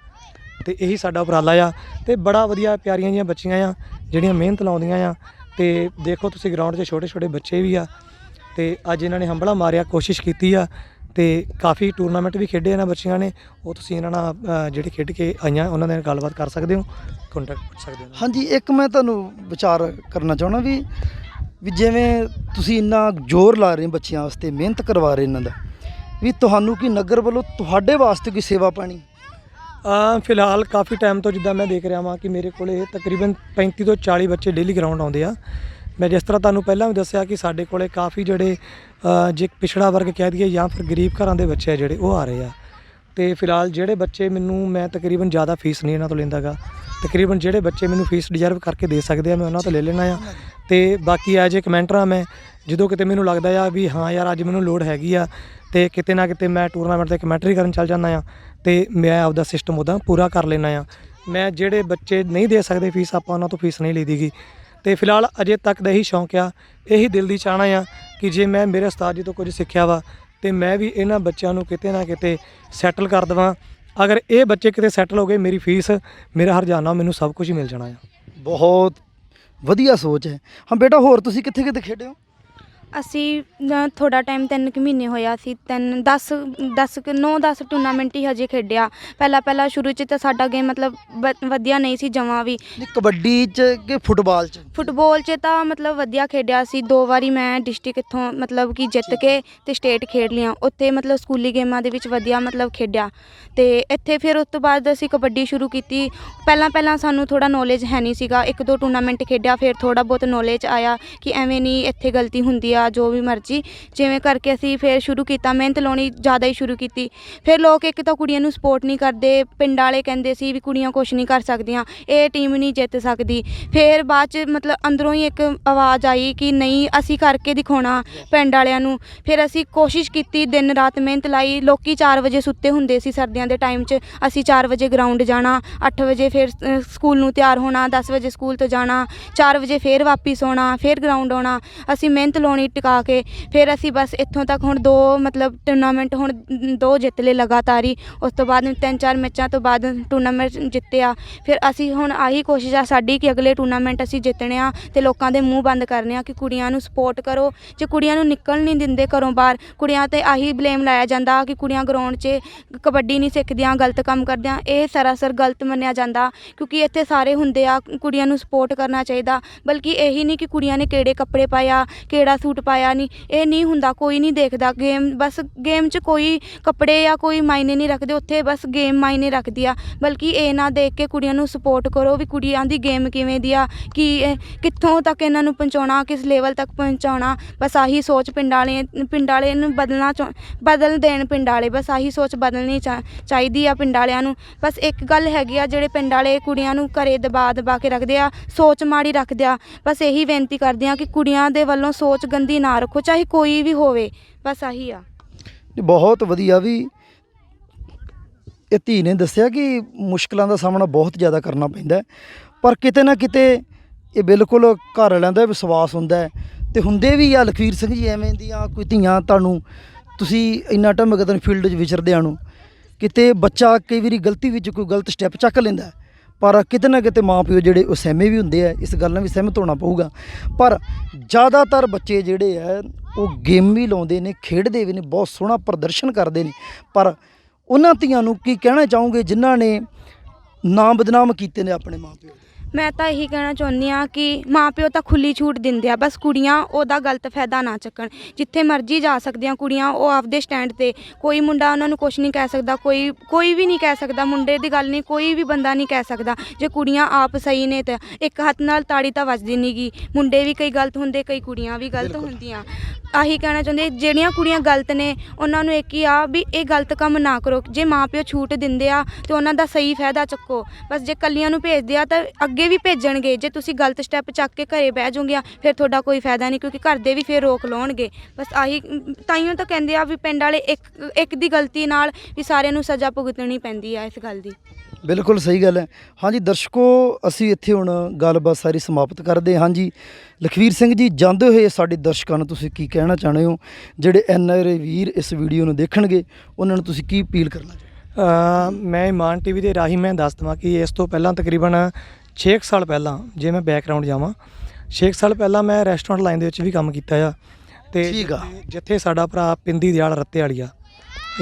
ਤੇ ਇਹੀ ਸਾਡਾ ਉਪਰਾਲਾ ਆ ਤੇ ਬੜਾ ਵਧੀਆ ਪਿਆਰੀਆਂ ਜੀਆਂ ਬੱਚੀਆਂ ਆ, ਜਿਹੜੀਆਂ ਮਿਹਨਤ ਲਾਉਂਦੀਆਂ ਆ ਤੇ ਦੇਖੋ ਤੁਸੀਂ ਗਰਾਊਂਡ 'ਚ ਛੋਟੇ ਛੋਟੇ ਬੱਚੇ ਵੀ ਆ ਤੇ ਅੱਜ ਇਹਨਾਂ ਨੇ ਹੰਬਲਾ ਮਾਰਿਆ, ਕੋਸ਼ਿਸ਼ ਕੀਤੀ ਆ ਤੇ ਕਾਫੀ ਟੂਰਨਾਮੈਂਟ ਵੀ ਖੇਡੇ ਇਹਨਾਂ ਬੱਚੀਆਂ ਨੇ, ਉਹ ਤੁਸੀਂ ਇਹਨਾਂ ਨਾਲ ਜਿਹੜੇ ਖੇਡ ਕੇ ਆਈਆਂ, ਉਹਨਾਂ ਨਾਲ ਗੱਲਬਾਤ ਕਰ ਸਕਦੇ ਹੋ ਕੰਟੈਕਟ ਕਰ ਸਕਦੇ ਹੋ ਹਾਂਜੀ, ਇੱਕ ਮੈਂ ਤੁਹਾਨੂੰ ਵਿਚਾਰ ਕਰਨਾ ਚਾਹਣਾ ਵੀ ਵੀ ਜਿਵੇਂ ਤੁਸੀਂ ਇੰਨਾ ਜ਼ੋਰ ਲਾ ਰਹੇ ਹੋ ਬੱਚਿਆਂ ਵਾਸਤੇ, ਮਿਹਨਤ ਕਰਵਾ ਰਹੇ ਇਹਨਾਂ ਦਾ, ਵੀ ਤੁਹਾਨੂੰ ਕੀ ਨਗਰ ਵੱਲੋਂ ਤੁਹਾਡੇ ਵਾਸਤੇ ਕੋਈ ਸੇਵਾ ਪਾਣੀ ਫਿਲਹਾਲ ਕਾਫੀ ਟਾਈਮ ਤੋਂ ਜਿੱਦਾਂ ਮੈਂ ਦੇਖ ਰਿਹਾ ਵਾਂ ਕਿ ਮੇਰੇ ਕੋਲੇ ਤਕਰੀਬਨ 35 ਤੋਂ 40 ਬੱਚੇ ਡੇਲੀ ਗਰਾਊਂਡ ਆਉਂਦੇ ਆ। ਮੈਂ ਜਿਸ ਤਰ੍ਹਾਂ ਤੁਹਾਨੂੰ ਪਹਿਲਾਂ ਵੀ ਦੱਸਿਆ ਕਿ ਸਾਡੇ ਕੋਲੇ ਕਾਫੀ ਜਿਹੜੇ ਜੇ ਪਿਛੜਾ ਵਰਗ ਕਹਿ ਦਈਏ ਜਾਂ ਫਿਰ ਗਰੀਬ ਘਰਾਂ ਦੇ ਬੱਚੇ ਆ ਜਿਹੜੇ, ਉਹ ਆ ਰਹੇ ਆ। ਤੇ ਫਿਲਹਾਲ ਜਿਹੜੇ ਬੱਚੇ ਮੈਨੂੰ, ਮੈਂ ਤਕਰੀਬਨ ਜ਼ਿਆਦਾ ਫੀਸ ਨਹੀਂ ਇਹਨਾਂ ਤੋਂ ਲੈਂਦਾਗਾ। ਤਕਰੀਬਨ ਜਿਹੜੇ ਬੱਚੇ ਮੈਨੂੰ ਫੀਸ ਡਿਜ਼ਰਵ ਕਰਕੇ ਦੇ ਸਕਦੇ ਆ, ਮੈਂ ਉਹਨਾਂ ਤੋਂ ਲੈ ਲੈਣਾ ਆ। ਤੇ ਬਾਕੀ ਐਜ ਏ ਕਮੈਂਟਰ ਆ ਮੈਂ ਜਦੋਂ ਕਿਤੇ ਮੈਨੂੰ ਲੱਗਦਾ ਆ ਵੀ ਹਾਂ ਯਾਰ ਅੱਜ ਮੈਨੂੰ ਲੋਡ ਹੈਗੀ ਆ ਤੇ ਕਿਤੇ ਨਾ ਕਿਤੇ ਮੈਂ ਟੂਰਨਾਮੈਂਟ ਤੇ ਕਮੈਂਟਰੀ ਕਰਨ ਚੱਲ ਜਾਂਦਾ ਆ ਤੇ ਮੈਂ ਆਪਦਾ ਸਿਸਟਮ ਉਹਦਾ ਪੂਰਾ ਕਰ ਲੈਣਾ ਆ। ਮੈਂ ਜਿਹੜੇ ਬੱਚੇ ਨਹੀਂ ਦੇ ਸਕਦੇ ਫੀਸ ਆਪਾਂ ਉਹਨਾਂ ਤੋਂ ਫੀਸ ਨਹੀਂ ਲਈਦੀਗੀ ਤੇ ਫਿਲਹਾਲ ਅਜੇ ਤੱਕ ਦਾ ਹੀ ਸ਼ੌਂਕ ਆ, ਇਹੀ ਦਿਲ ਦੀ ਚਾਹਨਾ ਆ ਕਿ ਜੇ ਮੈਂ ਮੇਰੇ ਉਸਤਾਦ ਜੀ ਤੋਂ ਕੁਝ ਸਿੱਖਿਆ ਵਾ ਤੇ ਮੈਂ ਵੀ ਇਹਨਾਂ ਬੱਚਿਆਂ ਨੂੰ ਕਿਤੇ ਨਾ ਕਿਤੇ ਸੈਟਲ ਕਰ ਦਵਾਂ। ਅਗਰ ਇਹ ਬੱਚੇ ਕਿਤੇ ਸੈਟਲ ਹੋ ਗਏ, ਮੇਰੀ ਫੀਸ ਮੇਰਾ ਹਰਜਾਨਾ ਮੈਨੂੰ ਸਭ ਕੁਝ ਮਿਲ ਜਾਣਾ ਆ। ਬਹੁਤ ਵਧੀਆ ਸੋਚ ਹੈ। ਹਾਂ ਬੇਟਾ, ਹੋਰ ਤੁਸੀਂ ਕਿੱਥੇ ਕਿੱਥੇ ਖੇਡੇ ਹੋ? ਅਸੀਂ ਨਾ ਥੋੜਾ ਟਾਈਮ ਤਿੰਨ ਕੁ ਮਹੀਨੇ ਹੋਇਆ ਸੀ ਤਿੰਨ 10 10 9 10 ਟੂਰਨਾਮੈਂਟ ਹੀ ਹਜੇ ਖੇਡਿਆ। ਪਹਿਲਾਂ ਪਹਿਲਾਂ ਸ਼ੁਰੂ 'ਚ ਤਾਂ ਸਾਡਾ ਗੇਮ ਮਤਲਬ ਵ- ਵਧੀਆ ਨਹੀਂ ਸੀ ਜਮਾਂ ਵੀ। ਨਹੀਂ ਕਬੱਡੀ 'ਚ ਕਿ ਫੁੱਟਬਾਲ 'ਚ? ਫੁੱਟਬਾਲ 'ਚ ਤਾਂ ਮਤਲਬ ਵਧੀਆ ਖੇਡਿਆ ਸੀ। ਦੋ ਵਾਰੀ ਮੈਂ ਡਿਸਟ੍ਰਿਕਟ ਇੱਥੋਂ ਮਤਲਬ ਕਿ ਜਿੱਤ ਕੇ ਤੇ ਸਟੇਟ ਖੇਡ ਲਿਆ। ਉੱਥੇ ਮਤਲਬ ਸਕੂਲੀ ਗੇਮਾਂ ਦੇ ਵਿੱਚ ਵਧੀਆ ਮਤਲਬ ਖੇਡਿਆ। ਤੇ ਇੱਥੇ ਫਿਰ ਉਸ ਤੋਂ ਬਾਅਦ ਅਸੀਂ ਕਬੱਡੀ ਸ਼ੁਰੂ ਕੀਤੀ। ਪਹਿਲਾਂ ਪਹਿਲਾਂ ਸਾਨੂੰ ਥੋੜਾ ਨੌਲੇਜ ਹੈ ਨਹੀਂ ਸੀਗਾ। ਇੱਕ ਦੋ ਟੂਰਨਾਮੈਂਟ ਖੇਡਿਆ ਫਿਰ ਥੋੜਾ ਬਹੁਤ ਨੌਲੇਜ ਆਇਆ ਕਿ ਐਵੇਂ ਨਹੀਂ ਇੱਥੇ ਗਲਤੀ ਹੁੰਦੀ ਆ। ਜੋ ਵੀ ਮਰਜ਼ੀ ਜਿਵੇਂ ਕਰਕੇ ਅਸੀਂ ਫਿਰ ਸ਼ੁਰੂ ਕੀਤਾ ਮਿਹਨਤ ਲਾਉਣੀ ਜ਼ਿਆਦਾ ਹੀ ਸ਼ੁਰੂ ਕੀਤੀ। ਫਿਰ ਲੋਕ ਇੱਕ ਤਾਂ ਕੁੜੀਆਂ ਨੂੰ ਸਪੋਰਟ ਨਹੀਂ ਕਰਦੇ ਪਿੰਡ ਵਾਲੇ ਕਹਿੰਦੇ ਸੀ ਵੀ ਕੁੜੀਆਂ ਕੁਛ ਨਹੀਂ ਕਰ ਸਕਦੀਆਂ ਇਹ ਟੀਮ ਨਹੀਂ ਜਿੱਤ ਸਕਦੀ। ਫਿਰ ਬਾਅਦ ਚ ਮਤਲਬ ਅੰਦਰੋਂ ਹੀ ਇੱਕ ਆਵਾਜ਼ ਆਈ ਕਿ ਨਹੀਂ ਅਸੀਂ ਕਰਕੇ ਦਿਖਾਉਣਾ ਪਿੰਡ ਵਾਲਿਆਂ ਨੂੰ। ਫਿਰ ਅਸੀਂ ਕੋਸ਼ਿਸ਼ ਕੀਤੀ ਦਿਨ ਰਾਤ ਮਿਹਨਤ ਲਾਈ ਲੋਕੀ 4 ਵਜੇ ਸੁੱਤੇ ਹੁੰਦੇ ਸੀ ਸਰਦੀਆਂ ਦੇ ਟਾਈਮ 'ਚ ਅਸੀਂ 4 ਵਜੇ ਗਰਾਊਂਡ ਜਾਣਾ 8 ਵਜੇ ਫਿਰ ਅ, ਸਕੂਲ ਨੂੰ ਤਿਆਰ ਹੋਣਾ 10 ਵਜੇ ਸਕੂਲ ਤੋਂ ਜਾਣਾ 4 ਵਜੇ ਫਿਰ ਵਾਪਿਸ ਆਉਣਾ ਫਿਰ ਗਰਾਊਂਡ ਆਉਣਾ ਅਸੀਂ ਮਿਹਨਤ ਲਾਉਣੀ ਟਿਕਾ ਕੇ ਫਿਰ ਅਸੀਂ ਬਸ ਇੱਥੋਂ ਤੱਕ ਹੁਣ ਦੋ ਮਤਲਬ ਟੂਰਨਾਮੈਂਟ ਹੁਣ ਦੋ ਜਿੱਤ ਲਏ ਲਗਾਤਾਰ। ਹੀ ਉਸ ਤੋਂ ਬਾਅਦ ਤਿੰਨ ਚਾਰ ਮੈਚਾਂ ਤੋਂ ਬਾਅਦ ਟੂਰਨਾਮੈਂਟ ਜਿੱਤਿਆ। ਫਿਰ ਅਸੀਂ ਹੁਣ ਆਹੀ ਕੋਸ਼ਿਸ਼ ਆ ਸਾਡੀ ਕਿ ਅਗਲੇ ਟੂਰਨਾਮੈਂਟ ਅਸੀਂ ਜਿੱਤਣੇ ਆ ਤੇ ਲੋਕਾਂ ਦੇ ਮੂੰਹ ਬੰਦ ਕਰਨੇ ਆ ਕਿ ਕੁੜੀਆਂ ਨੂੰ ਸਪੋਰਟ ਕਰੋ। ਜੇ ਕੁੜੀਆਂ ਨੂੰ ਨਿਕਲ ਨਹੀਂ ਦਿੰਦੇ ਘਰੋਂ ਬਾਹਰ, ਕੁੜੀਆਂ ਤੇ ਆਹੀ ਬਲੇਮ ਲਾਇਆ ਜਾਂਦਾ ਕਿ ਕੁੜੀਆਂ ਗਰਾਊਂਡ 'ਚ ਕਬੱਡੀ ਨਹੀਂ ਸਿੱਖਦੀਆਂ, ਗਲਤ ਕੰਮ ਕਰਦੀਆਂ। ਇਹ ਸਰਾਸਰ ਗਲਤ ਮੰਨਿਆ ਜਾਂਦਾ ਕਿਉਂਕਿ ਇੱਥੇ ਸਾਰੇ ਹੁੰਦੇ ਆ ਕੁੜੀਆਂ ਨੂੰ ਸਪੋਰਟ ਕਰਨਾ ਚਾਹੀਦਾ। ਬਲਕਿ ਇਹੀ ਨਹੀਂ ਕਿ ਕੁੜੀਆਂ ਨੇ ਕਿਹੜੇ ਕੱਪੜੇ ਪਾਇਆ, ਕਿਹੜਾ ਸੂਟ ਪਾਇਆ ਨਹੀਂ, ਇਹ ਨਹੀਂ ਹੁੰਦਾ, ਕੋਈ ਨਹੀਂ ਦੇਖਦਾ ਗੇਮ ਬਸ ਗੇਮ 'ਚ ਕੋਈ ਕੱਪੜੇ ਜਾਂ ਕੋਈ ਮਾਇਨੇ ਨਹੀਂ ਰੱਖਦੇ, ਉੱਥੇ ਬਸ ਗੇਮ ਮਾਇਨੇ ਰੱਖਦੀ ਆ। ਬਲਕਿ ਇਹ ਨਾ ਦੇਖ ਕੇ ਕੁੜੀਆਂ ਨੂੰ ਸਪੋਰਟ ਕਰੋ ਵੀ ਕੁੜੀਆਂ ਦੀ ਗੇਮ ਕਿਵੇਂ ਦੀ ਆ, ਕਿ ਕਿੱਥੋਂ ਤੱਕ ਇਹਨਾਂ ਨੂੰ ਪਹੁੰਚਾਉਣਾ, ਕਿਸ ਲੈਵਲ ਤੱਕ ਪਹੁੰਚਾਉਣਾ, ਬਸ ਆਹੀ ਸੋਚ ਪਿੰਡ ਵਾਲੇ ਪਿੰਡ ਵਾਲੇ ਨੂੰ ਬਦਲਣਾ ਚਾਹ- ਬਦਲ ਦੇਣ ਪਿੰਡ ਵਾਲੇ, ਬਸ ਆਹੀ ਸੋਚ ਬਦਲਣੀ ਚਾ- ਚਾਹੀਦੀ ਆ ਪਿੰਡ ਵਾਲਿਆਂ ਨੂੰ। ਬਸ ਇੱਕ ਗੱਲ ਹੈਗੀ ਆ, ਜਿਹੜੇ ਪਿੰਡ ਵਾਲੇ ਕੁੜੀਆਂ ਨੂੰ ਘਰੇ ਦਬਾ ਦਬਾ ਕੇ ਰੱਖਦੇ ਆ, ਸੋਚ ਮਾੜੀ ਰੱਖਦੇ ਆ, ਬਸ ਇਹੀ ਬੇਨਤੀ ਕਰਦੇ ਆ ਕਿ ਕੁੜੀਆਂ ਦੇ ਵੱਲੋਂ ਸੋਚ ਗੰਦੀ ਨਾ ਰੱਖੋ, ਚਾਹੇ ਕੋਈ ਵੀ ਹੋਵੇ, ਬਸ ਆਹੀ ਆ। ਬਹੁਤ ਵਧੀਆ ਵੀ ਇਹ ਧੀ ਨੇ ਦੱਸਿਆ ਕਿ ਮੁਸ਼ਕਲਾਂ ਦਾ ਸਾਹਮਣਾ ਬਹੁਤ ਜ਼ਿਆਦਾ ਕਰਨਾ ਪੈਂਦਾ ਪਰ ਕਿਤੇ ਨਾ ਕਿਤੇ ਇਹ ਬਿਲਕੁਲ ਘਰ ਵਾਲਿਆਂ ਦਾ ਵਿਸ਼ਵਾਸ ਹੁੰਦਾ ਹੈ। ਤੇ ਹੁੰਦੇ ਵੀ ਆ, ਲਖਵੀਰ ਸਿੰਘ ਜੀ ਐਵੇਂ ਦੀਆਂ ਕੋਈ ਧੀਆਂ ਤੁਹਾਨੂੰ ਤੁਸੀਂ ਇੰਨਾ ਟਾਈਮ ਅਗਰ ਫੀਲਡ 'ਚ ਵਿਚਰਦਿਆਂ ਨੂੰ, ਕਿਤੇ ਬੱਚਾ ਕਈ ਵਾਰੀ ਗਲਤੀ ਵਿੱਚ ਕੋਈ ਗਲਤ ਸਟੈਪ ਚੱਕ ਲੈਂਦਾ ਪਰ ਕਿਤੇ ਨਾ ਕਿਤੇ ਮਾਪਿਓ ਜਿਹੜੇ ਉਹ ਸਹਿਮੇ ਵੀ ਹੁੰਦੇ ਆ, ਇਸ ਗੱਲ ਨਾਲ ਵੀ ਸਹਿਮਤ ਹੋਣਾ ਪਊਗਾ। ਪਰ ਜ਼ਿਆਦਾਤਰ ਬੱਚੇ ਜਿਹੜੇ ਆ, ਉਹ ਗੇਮ ਵੀ ਲਾਉਂਦੇ ਨੇ, ਖੇਡਦੇ ਵੀ ਨੇ, ਬਹੁਤ ਸੋਹਣਾ ਪ੍ਰਦਰਸ਼ਨ ਕਰਦੇ ਨੇ। ਪਰ ਉਹਨਾਂ ਧੀਆਂ ਨੂੰ ਕੀ ਕਹਿਣਾ ਚਾਹੋਗੇ ਜਿਨ੍ਹਾਂ ਨੇ ਨਾਮ ਬਦਨਾਮ ਕੀਤੇ ਨੇ ਆਪਣੇ ਮਾਪਿਓ ਦੇ? ਮੈਂ ਤਾਂ ਇਹੀ ਕਹਿਣਾ ਚਾਹੁੰਦੀ ਆ ਕਿ ਮਾਪਿਓ ਤਾਂ ਖੁੱਲੀ ਛੂਟ ਦਿੰਦੇ ਆ ਬਸ ਕੁੜੀਆਂ ਉਹਦਾ ਗਲਤ ਫਾਇਦਾ ਨਾ ਚੱਕਣ। ਜਿੱਥੇ ਮਰਜ਼ੀ ਜਾ ਸਕਦੀਆਂ ਕੁੜੀਆਂ ਉਹ ਆਪਦੇ ਸਟੈਂਡ ਤੇ। ਕੋਈ ਮੁੰਡਾ ਉਹਨਾਂ ਨੂੰ ਕੁਝ ਨਹੀਂ ਕਹਿ ਸਕਦਾ ਕੋਈ ਕੋਈ ਵੀ ਨਹੀਂ ਕਹਿ ਸਕਦਾ ਮੁੰਡੇ ਦੀ ਗੱਲ ਨਹੀਂ ਕੋਈ ਵੀ ਬੰਦਾ ਨਹੀਂ ਕਹਿ ਸਕਦਾ। ਜੇ ਕੁੜੀਆਂ ਆਪ ਸਹੀ ਨੇ ਤਾਂ ਇੱਕ ਹੱਥ ਨਾਲ ਤਾੜੀ ਤਾਂ ਵੱਜਦੀ ਨਹੀਂਗੀ ਮੁੰਡੇ ਵੀ ਕਈ ਗਲਤ ਹੁੰਦੇ ਕਈ ਕੁੜੀਆਂ ਵੀ ਗਲਤ ਹੁੰਦੀਆਂ। ਆਹੀ ਕਹਿਣਾ ਚਾਹੁੰਦੇ ਜਿਹੜੀਆਂ ਕੁੜੀਆਂ ਗਲਤ ਨੇ ਉਹਨਾਂ ਨੂੰ ਇੱਕ ਹੀ ਆ ਵੀ ਇਹ ਗਲਤ ਕੰਮ ਨਾ ਕਰੋ। ਜੇ ਮਾਪਿਓ ਛੂਟ ਦਿੰਦੇ ਆ ਤੇ ਉਹਨਾਂ ਦਾ ਸਹੀ ਫਾਇਦਾ ਚੱਕੋ। ਬਸ ਜੇ ਕੱਲੀਆਂ ਨੂੰ ਭੇਜਦੇ ਆ ਤਾਂ ਅੱਗੇ ਵੀ ਭੇਜਣਗੇ। ਜੇ ਤੁਸੀਂ ਗਲਤ ਸਟੈਪ ਚੱਕ ਕੇ ਘਰੇ ਬਹਿ ਜਾਓਗੇ ਫਿਰ ਤੁਹਾਡਾ ਕੋਈ ਫਾਇਦਾ ਨਹੀਂ ਕਿਉਂਕਿ ਘਰ ਦੇ ਵੀ ਫਿਰ ਰੋਕ ਲਾਉਣਗੇ। ਬਸ ਆਹੀ ਤਾਈਓ ਤਾਂ ਕਹਿੰਦੇ ਆ ਵੀ ਪਿੰਡ ਵਾਲੇ ਇੱਕ ਇੱਕ ਦੀ ਗਲਤੀ ਨਾਲ ਵੀ ਸਾਰਿਆਂ ਨੂੰ ਸਜ਼ਾ ਭੁਗਤਣੀ ਪੈਂਦੀ ਆ ਇਸ ਗੱਲ ਦੀ। ਬਿਲਕੁਲ ਸਹੀ ਗੱਲ ਹੈ। ਹਾਂਜੀ ਦਰਸ਼ਕੋ ਅਸੀਂ ਇੱਥੇ ਹੁਣ ਗੱਲਬਾਤ ਸਾਰੀ ਸਮਾਪਤ ਕਰਦੇ ਹਾਂ। ਹਾਂਜੀ ਲਖਵੀਰ ਸਿੰਘ ਜੀ ਜਾਂਦੇ ਹੋਏ ਸਾਡੇ ਦਰਸ਼ਕਾਂ ਨੂੰ ਤੁਸੀਂ ਕੀ ਕਹਿਣਾ ਚਾਹੁੰਦੇ ਹੋ? ਜਿਹੜੇ ਐਨ ਆਰ ਵੀਰ ਇਸ ਵੀਡੀਓ ਨੂੰ ਦੇਖਣਗੇ ਉਹਨਾਂ ਨੂੰ ਤੁਸੀਂ ਕੀ ਅਪੀਲ ਕਰਨਾ ਚਾਹੁੰਦੇ ਮੈਂ ਇਮਾਨ ਟੀਵੀ ਦੇ ਰਾਹੀਂ ਮੈਂ ਦੱਸ ਦਵਾਂ ਕਿ ਇਸ ਤੋਂ ਪਹਿਲਾਂ ਤਕਰੀਬਨ 6 ਸਾਲ ਪਹਿਲਾਂ ਜੇ ਮੈਂ ਬੈਕਗ੍ਰਾਉਂਡ ਜਾਵਾਂ 6 ਸਾਲ ਪਹਿਲਾਂ ਮੈਂ ਰੈਸਟੋਰੈਂਟ ਲਾਈਨ ਦੇ ਵਿੱਚ ਵੀ ਕੰਮ ਕੀਤਾ ਆ ਤੇ ਠੀਕ ਆ। ਜਿੱਥੇ- ਸਾਡਾ ਭਰਾ ਪਿੰਦੀ ਦਿਆਲ ਰੱਤੇ ਵਾਲੀ ਆ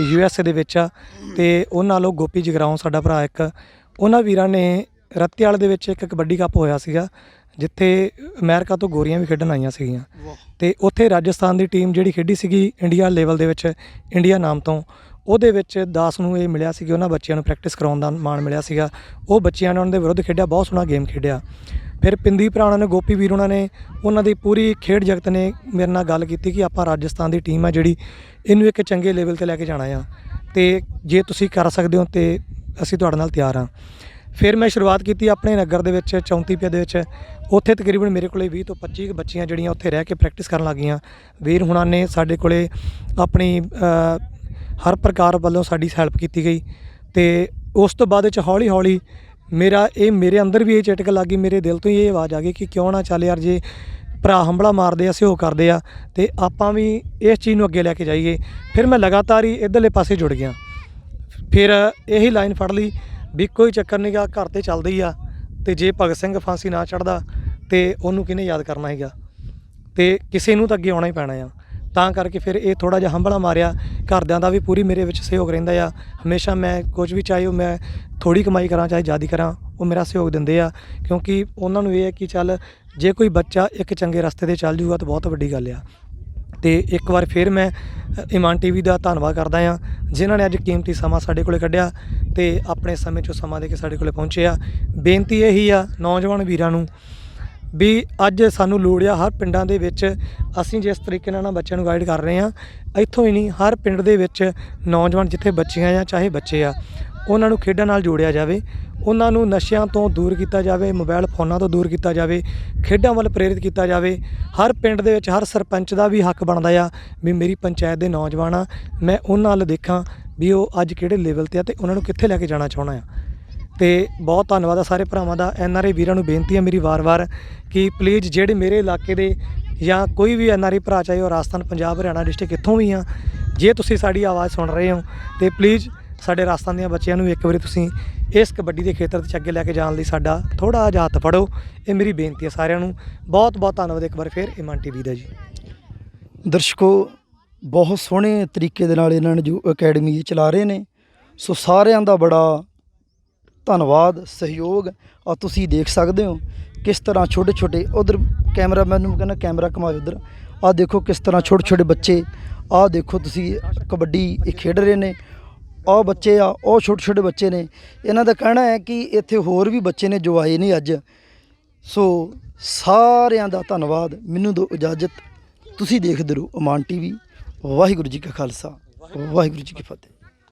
ਯੂ ਐਸ ਏ ਦੇ ਵਿੱਚ ਆ ਤੇ ਉਹਨਾਂ ਨਾਲੋਂ ਗੋਪੀ ਜਗਰਾਉਂ ਸਾਡਾ ਭਰਾ ਇੱਕ ਉਹਨਾਂ ਵੀਰਾਂ ਨੇ ਰੱਤੇ ਵਾਲੇ ਦੇ ਵਿੱਚ ਇੱਕ ਕਬੱਡੀ ਕੱਪ ਹੋਇਆ ਸੀਗਾ ਜਿੱਥੇ ਅਮਰੀਕਾ ਤੋਂ ਗੋਰੀਆਂ ਵੀ ਖੇਡਣ ਆਈਆਂ ਸੀਗੀਆਂ ਤੇ ਉੱਥੇ ਰਾਜਸਥਾਨ ਦੀ ਟੀਮ ਜਿਹੜੀ ਖੇਡੀ ਸੀਗੀ ਇੰਡੀਆ ਲੈਵਲ ਦੇ ਵਿੱਚ ਇੰਡੀਆ ਨਾਮ ਤੋਂ ਉਹਦੇ ਵਿੱਚ ਦਾਸ ਨੂੰ ਇਹ ਮਿਲਿਆ ਸੀ ਕਿ ਉਹਨਾਂ ਬੱਚਿਆਂ ਨੂੰ ਪ੍ਰੈਕਟਿਸ ਕਰਾਉਣ ਦਾ ਮਾਣ ਮਿਲਿਆ ਸੀਗਾ। ਉਹ ਬੱਚਿਆਂ ਨੇ ਉਹਨਾਂ ਦੇ ਵਿਰੁੱਧ ਖੇਡਿਆ, ਬਹੁਤ ਸੋਹਣਾ ਗੇਮ ਖੇਡਿਆ। ਫਿਰ ਪਿੰਦੀ ਭਰਾਣਾ ਨੇ, ਗੋਪੀ ਵੀਰ ਉਹਨਾਂ ਨੇ, ਉਹਨਾਂ ਦੀ ਪੂਰੀ ਖੇਡ ਜਗਤ ਨੇ ਮੇਰੇ ਨਾਲ ਗੱਲ ਕੀਤੀ ਕਿ ਆਪਾਂ ਰਾਜਸਥਾਨ ਦੀ ਟੀਮ ਆ ਜਿਹੜੀ ਇਹਨੂੰ ਇੱਕ ਚੰਗੇ ਲੈਵਲ ਤੇ ਲੈ ਕੇ ਜਾਣਾ ਆ। ਤੇ ਜੇ ਤੁਸੀਂ ਕਰ ਸਕਦੇ ਹੋ ਤੇ ਅਸੀਂ ਤੁਹਾਡੇ ਨਾਲ ਤਿਆਰ ਆ। ਫਿਰ ਮੈਂ ਸ਼ੁਰੂਆਤ ਕੀਤੀ ਆਪਣੇ ਨਗਰ ਦੇ ਵਿੱਚ 34 ਪਿਆ ਦੇ ਵਿੱਚ। ਉੱਥੇ ਤਕਰੀਬਨ ਮੇਰੇ ਕੋਲੇ 20 ਤੋਂ 25 ਕੁ ਬੱਚੀਆਂ ਜਿਹੜੀਆਂ ਉੱਥੇ ਰਹਿ ਕੇ ਪ੍ਰੈਕਟਿਸ ਕਰਨ ਲੱਗੀਆਂ। ਵੀਰ ਹੁਣਾਂ ਨੇ ਸਾਡੇ ਕੋਲੇ ਆਪਣੀ ਹਰ ਪ੍ਰਕਾਰ ਵੱਲੋਂ ਸਾਡੀ ਹੈਲਪ ਕੀਤੀ ਗਈ ਤੇ ਉਸ ਤੋਂ ਬਾਅਦ ਵਿੱਚ ਹੌਲੀ ਹੌਲੀ ਮੇਰਾ ਇਹ ਮੇਰੇ ਅੰਦਰ ਵੀ ਇਹ ਚਟਕ ਲੱਗੀ, ਮੇਰੇ ਦਿਲ ਤੋਂ ਹੀ ਇਹ ਆਵਾਜ਼ ਆ ਗਈ ਕਿ ਕਿਉਂ ਨਾ ਚੱਲ ਯਾਰ ਜੇ ਭਰਾ ਹੰਬਲਾ ਮਾਰਦੇ ਆ ਸਿਓ ਕਰਦੇ ਆ, ਤੇ ਆਪਾਂ ਵੀ ਇਸ ਚੀਜ਼ ਨੂੰ ਅੱਗੇ ਲੈ ਕੇ ਜਾਈਏ। ਫਿਰ ਮੈਂ ਲਗਾਤਾਰ ਹੀ ਇਧਰਲੇ ਪਾਸੇ ਜੁੜ ਗਿਆ। ਫਿਰ ਇਹੀ ਲਾਈਨ ਫੜ ਲਈ ਵੀ ਕੋਈ ਚੱਕਰ ਨਹੀਂ ਗਾ, ਘਰ ਤੇ ਚੱਲਦੀ ਆ, ਤੇ ਜੇ ਭਗਤ ਸਿੰਘ ਫਾਂਸੀ ਨਾ ਚੜਦਾ ਤੇ ਉਹਨੂੰ ਕਿਹਨੇ ਯਾਦ ਕਰਨਾ ਹੈਗਾ? ਤੇ ਕਿਸੇ ਨੂੰ ਤਾਂ ਅੱਗੇ ਆਉਣਾ ਹੀ ਪੈਣਾ ਆ। ਤਾਂ ਕਰਕੇ ਫਿਰ ਇਹ ਥੋੜਾ ਜਿਹਾ ਹੰਭਲਾ ਮਾਰਿਆ। ਘਰਦਿਆਂ ਦਾ ਵੀ ਪੂਰੀ ਮੇਰੇ ਵਿੱਚ ਸਹਿਯੋਗ ਰਹਿੰਦਾ ਆ। ਹਮੇਸ਼ਾ ਮੈਂ ਕੁਝ ਵੀ ਚਾਹੇ ਉਹ ਮੈਂ ਥੋੜੀ ਕਮਾਈ ਕਰਾਂ ਚਾਹੇ ਜ਼ਿਆਦਾ ਕਰਾਂ ਉਹ ਮੇਰਾ ਸਹਿਯੋਗ ਦਿੰਦੇ ਆ। ਕਿਉਂਕਿ ਉਹਨਾਂ ਨੂੰ ਇਹ ਹੈ ਕਿ ਚੱਲ ਜੇ ਕੋਈ ਬੱਚਾ ਇੱਕ ਚੰਗੇ ਰਸਤੇ ਤੇ ਚੱਲ ਜੂਗਾ ਤਾਂ ਬਹੁਤ ਵੱਡੀ ਗੱਲ ਆ। ਤੇ ਇੱਕ ਵਾਰ ਫਿਰ ਮੈਂ ਅ, ਇਮਾਨ ਟੀਵੀ ਦਾ ਧੰਨਵਾਦ ਕਰਦਾ ਆ ਜਿਨ੍ਹਾਂ ਨੇ ਅੱਜ ਕੀਮਤੀ ਸਮਾਂ ਸਾਡੇ ਕੋਲੇ ਕੱਢਿਆ ਤੇ ਆਪਣੇ ਸਮੇਂ ਚੋਂ ਸਮਾਂ ਦੇ ਕੇ ਸਾਡੇ ਕੋਲੇ ਪਹੁੰਚੇ ਆ। ਬੇਨਤੀ ਇਹੀ ਆ ਨੌਜਵਾਨ ਵੀਰਾਂ ਨੂੰ ਵੀ ਅੱਜ ਸਾਨੂੰ ਲੋੜ ਆ ਹਰ ਪਿੰਡਾਂ ਦੇ ਵਿੱਚ ਅਸੀਂ ਜਿਸ ਤਰੀਕੇ ਨਾਲ ਨਾ ਬੱਚਿਆਂ ਨੂੰ ਗਾਈਡ ਕਰ ਰਹੇ ਆ ਇੱਥੋਂ ਹੀ ਨਹੀਂ, ਹਰ ਪਿੰਡ ਦੇ ਵਿੱਚ ਨੌਜਵਾਨ ਜਿੱਥੇ ਬੱਚੀਆਂ ਆ ਚਾਹੇ ਬੱਚੇ ਆ, ਉਹਨਾਂ ਨੂੰ ਖੇਡਾਂ ਨਾਲ ਜੋੜਿਆ ਜਾਵੇ, ਉਹਨਾਂ ਨੂੰ ਨਸ਼ਿਆਂ ਤੋਂ ਦੂਰ ਕੀਤਾ ਜਾਵੇ ਮੋਬਾਈਲ ਫੋਨਾਂ ਤੋਂ ਦੂਰ ਕੀਤਾ ਜਾਵੇ, ਖੇਡਾਂ ਵੱਲ ਪ੍ਰੇਰਿਤ ਕੀਤਾ ਜਾਵੇ, ਹਰ ਪਿੰਡ ਦੇ ਵਿੱਚ ਹਰ ਸਰਪੰਚ ਦਾ ਵੀ ਹੱਕ ਬਣਦਾ ਆ ਵੀ ਮੇਰੀ ਪੰਚਾਇਤ ਦੇ ਨੌਜਵਾਨ ਆ, ਮੈਂ ਉਹਨਾਂ ਵੱਲ ਦੇਖਾਂ ਵੀ ਉਹ ਅੱਜ ਕਿਹੜੇ ਲੈਵਲ ਤੇ ਆ ਤੇ ਉਹਨਾਂ ਨੂੰ ਕਿੱਥੇ ਲੈ ਕੇ ਜਾਣਾ ਚਾਹੁੰਦਾ ਆ। ਤੇ ਬਹੁਤ ਧੰਨਵਾਦ ਆ ਸਾਰੇ ਭਰਾਵਾਂ ਦਾ। ਐਨ ਆਰ ਆਈ ਵੀਰਾਂ ਨੂੰ ਬੇਨਤੀ ਹੈ ਮੇਰੀ ਵਾਰ-ਵਾਰ ਕਿ ਪਲੀਜ਼ ਜਿਹੜੇ ਮੇਰੇ ਇਲਾਕੇ ਦੇ ਜਾਂ ਕੋਈ ਵੀ ਐਨ ਆਰ ਆਈ ਭਰਾ, ਚਾਹੇ ਉਹ ਰਾਜਸਥਾਨ, ਪੰਜਾਬ, ਹਰਿਆਣਾ ਡਿਸਟ੍ਰਿਕਟ ਇੱਥੋਂ ਵੀ ਆ, ਜੇ ਤੁਸੀਂ ਸਾਡੀ ਆਵਾਜ਼ ਸੁਣ ਰਹੇ ਹੋ ਤੇ ਪਲੀਜ਼ ਸਾਡੇ ਰਾਜਸਥਾਨ ਦੀਆਂ ਬੱਚਿਆਂ ਨੂੰ ਇੱਕ ਵਾਰੀ ਤੁਸੀਂ ਇਸ ਕਬੱਡੀ ਦੇ ਖੇਤਰ ਵਿੱਚ ਅੱਗੇ ਲੈ ਕੇ ਜਾਣ ਲਈ ਸਾਡਾ ਥੋੜਾ ਜਿਹਾ ਹੱਥ ਫੜੋ। ਇਹ ਮੇਰੀ ਬੇਨਤੀ ਹੈ ਸਾਰਿਆਂ ਨੂੰ। ਬਹੁਤ ਬਹੁਤ ਧੰਨਵਾਦ ਇੱਕ ਵਾਰ ਫਿਰ ਇਮਾਨ ਟੀਵੀ ਦਾ ਜੀ। ਦਰਸ਼ਕੋ, ਬਹੁਤ ਸੋਹਣੇ ਤਰੀਕੇ ਦੇ ਨਾਲ ਇਹਨਾਂ ਨੇ ਜੋ ਅਕੈਡਮੀ ਚਲਾ ਰਹੇ ਨੇ। ਸੋ ਸਾਰਿਆਂ ਦਾ ਬੜਾ ਧੰਨਵਾਦ, ਸਹਿਯੋਗ। ਆ ਤੁਸੀਂ ਦੇਖ ਸਕਦੇ ਹੋ ਕਿਸ ਤਰ੍ਹਾਂ ਛੋਟੇ ਛੋਟੇ ਉਧਰ ਕੈਮਰਾਮੈਨ ਨੂੰ ਕਹਿੰਦਾ ਕੈਮਰਾ ਘਮਾਓ ਉਧਰ ਆ ਦੇਖੋ ਕਿਸ ਤਰ੍ਹਾਂ ਛੋਟੇ ਛੋਟੇ ਬੱਚੇ ਆ ਦੇਖੋ ਤੁਸੀਂ ਕਬੱਡੀ ਇਹ ਖੇਡ ਰਹੇ ਨੇ। ਆਹ ਬੱਚੇ ਆ ਉਹ ਛੋਟੇ ਛੋਟੇ ਬੱਚੇ ਨੇ। ਇਹਨਾਂ ਦਾ ਕਹਿਣਾ ਹੈ ਕਿ ਇੱਥੇ ਹੋਰ ਵੀ ਬੱਚੇ ਨੇ ਜੋ ਆਏ ਨਹੀਂ ਅੱਜ। ਸੋ ਸਾਰਿਆਂ ਦਾ ਧੰਨਵਾਦ। ਮੈਨੂੰ ਦਿਓ ਇਜਾਜ਼ਤ। ਤੁਸੀਂ ਦੇਖਦੇ ਰਹੋ ਅਮਾਨ ਟੀਵੀ। ਵਾਹਿਗੁਰੂ ਜੀ ਕਾ ਖਾਲਸਾ। ਵਾਹਿਗੁਰੂ ਜੀ ਕੀ ਫਤਿਹ।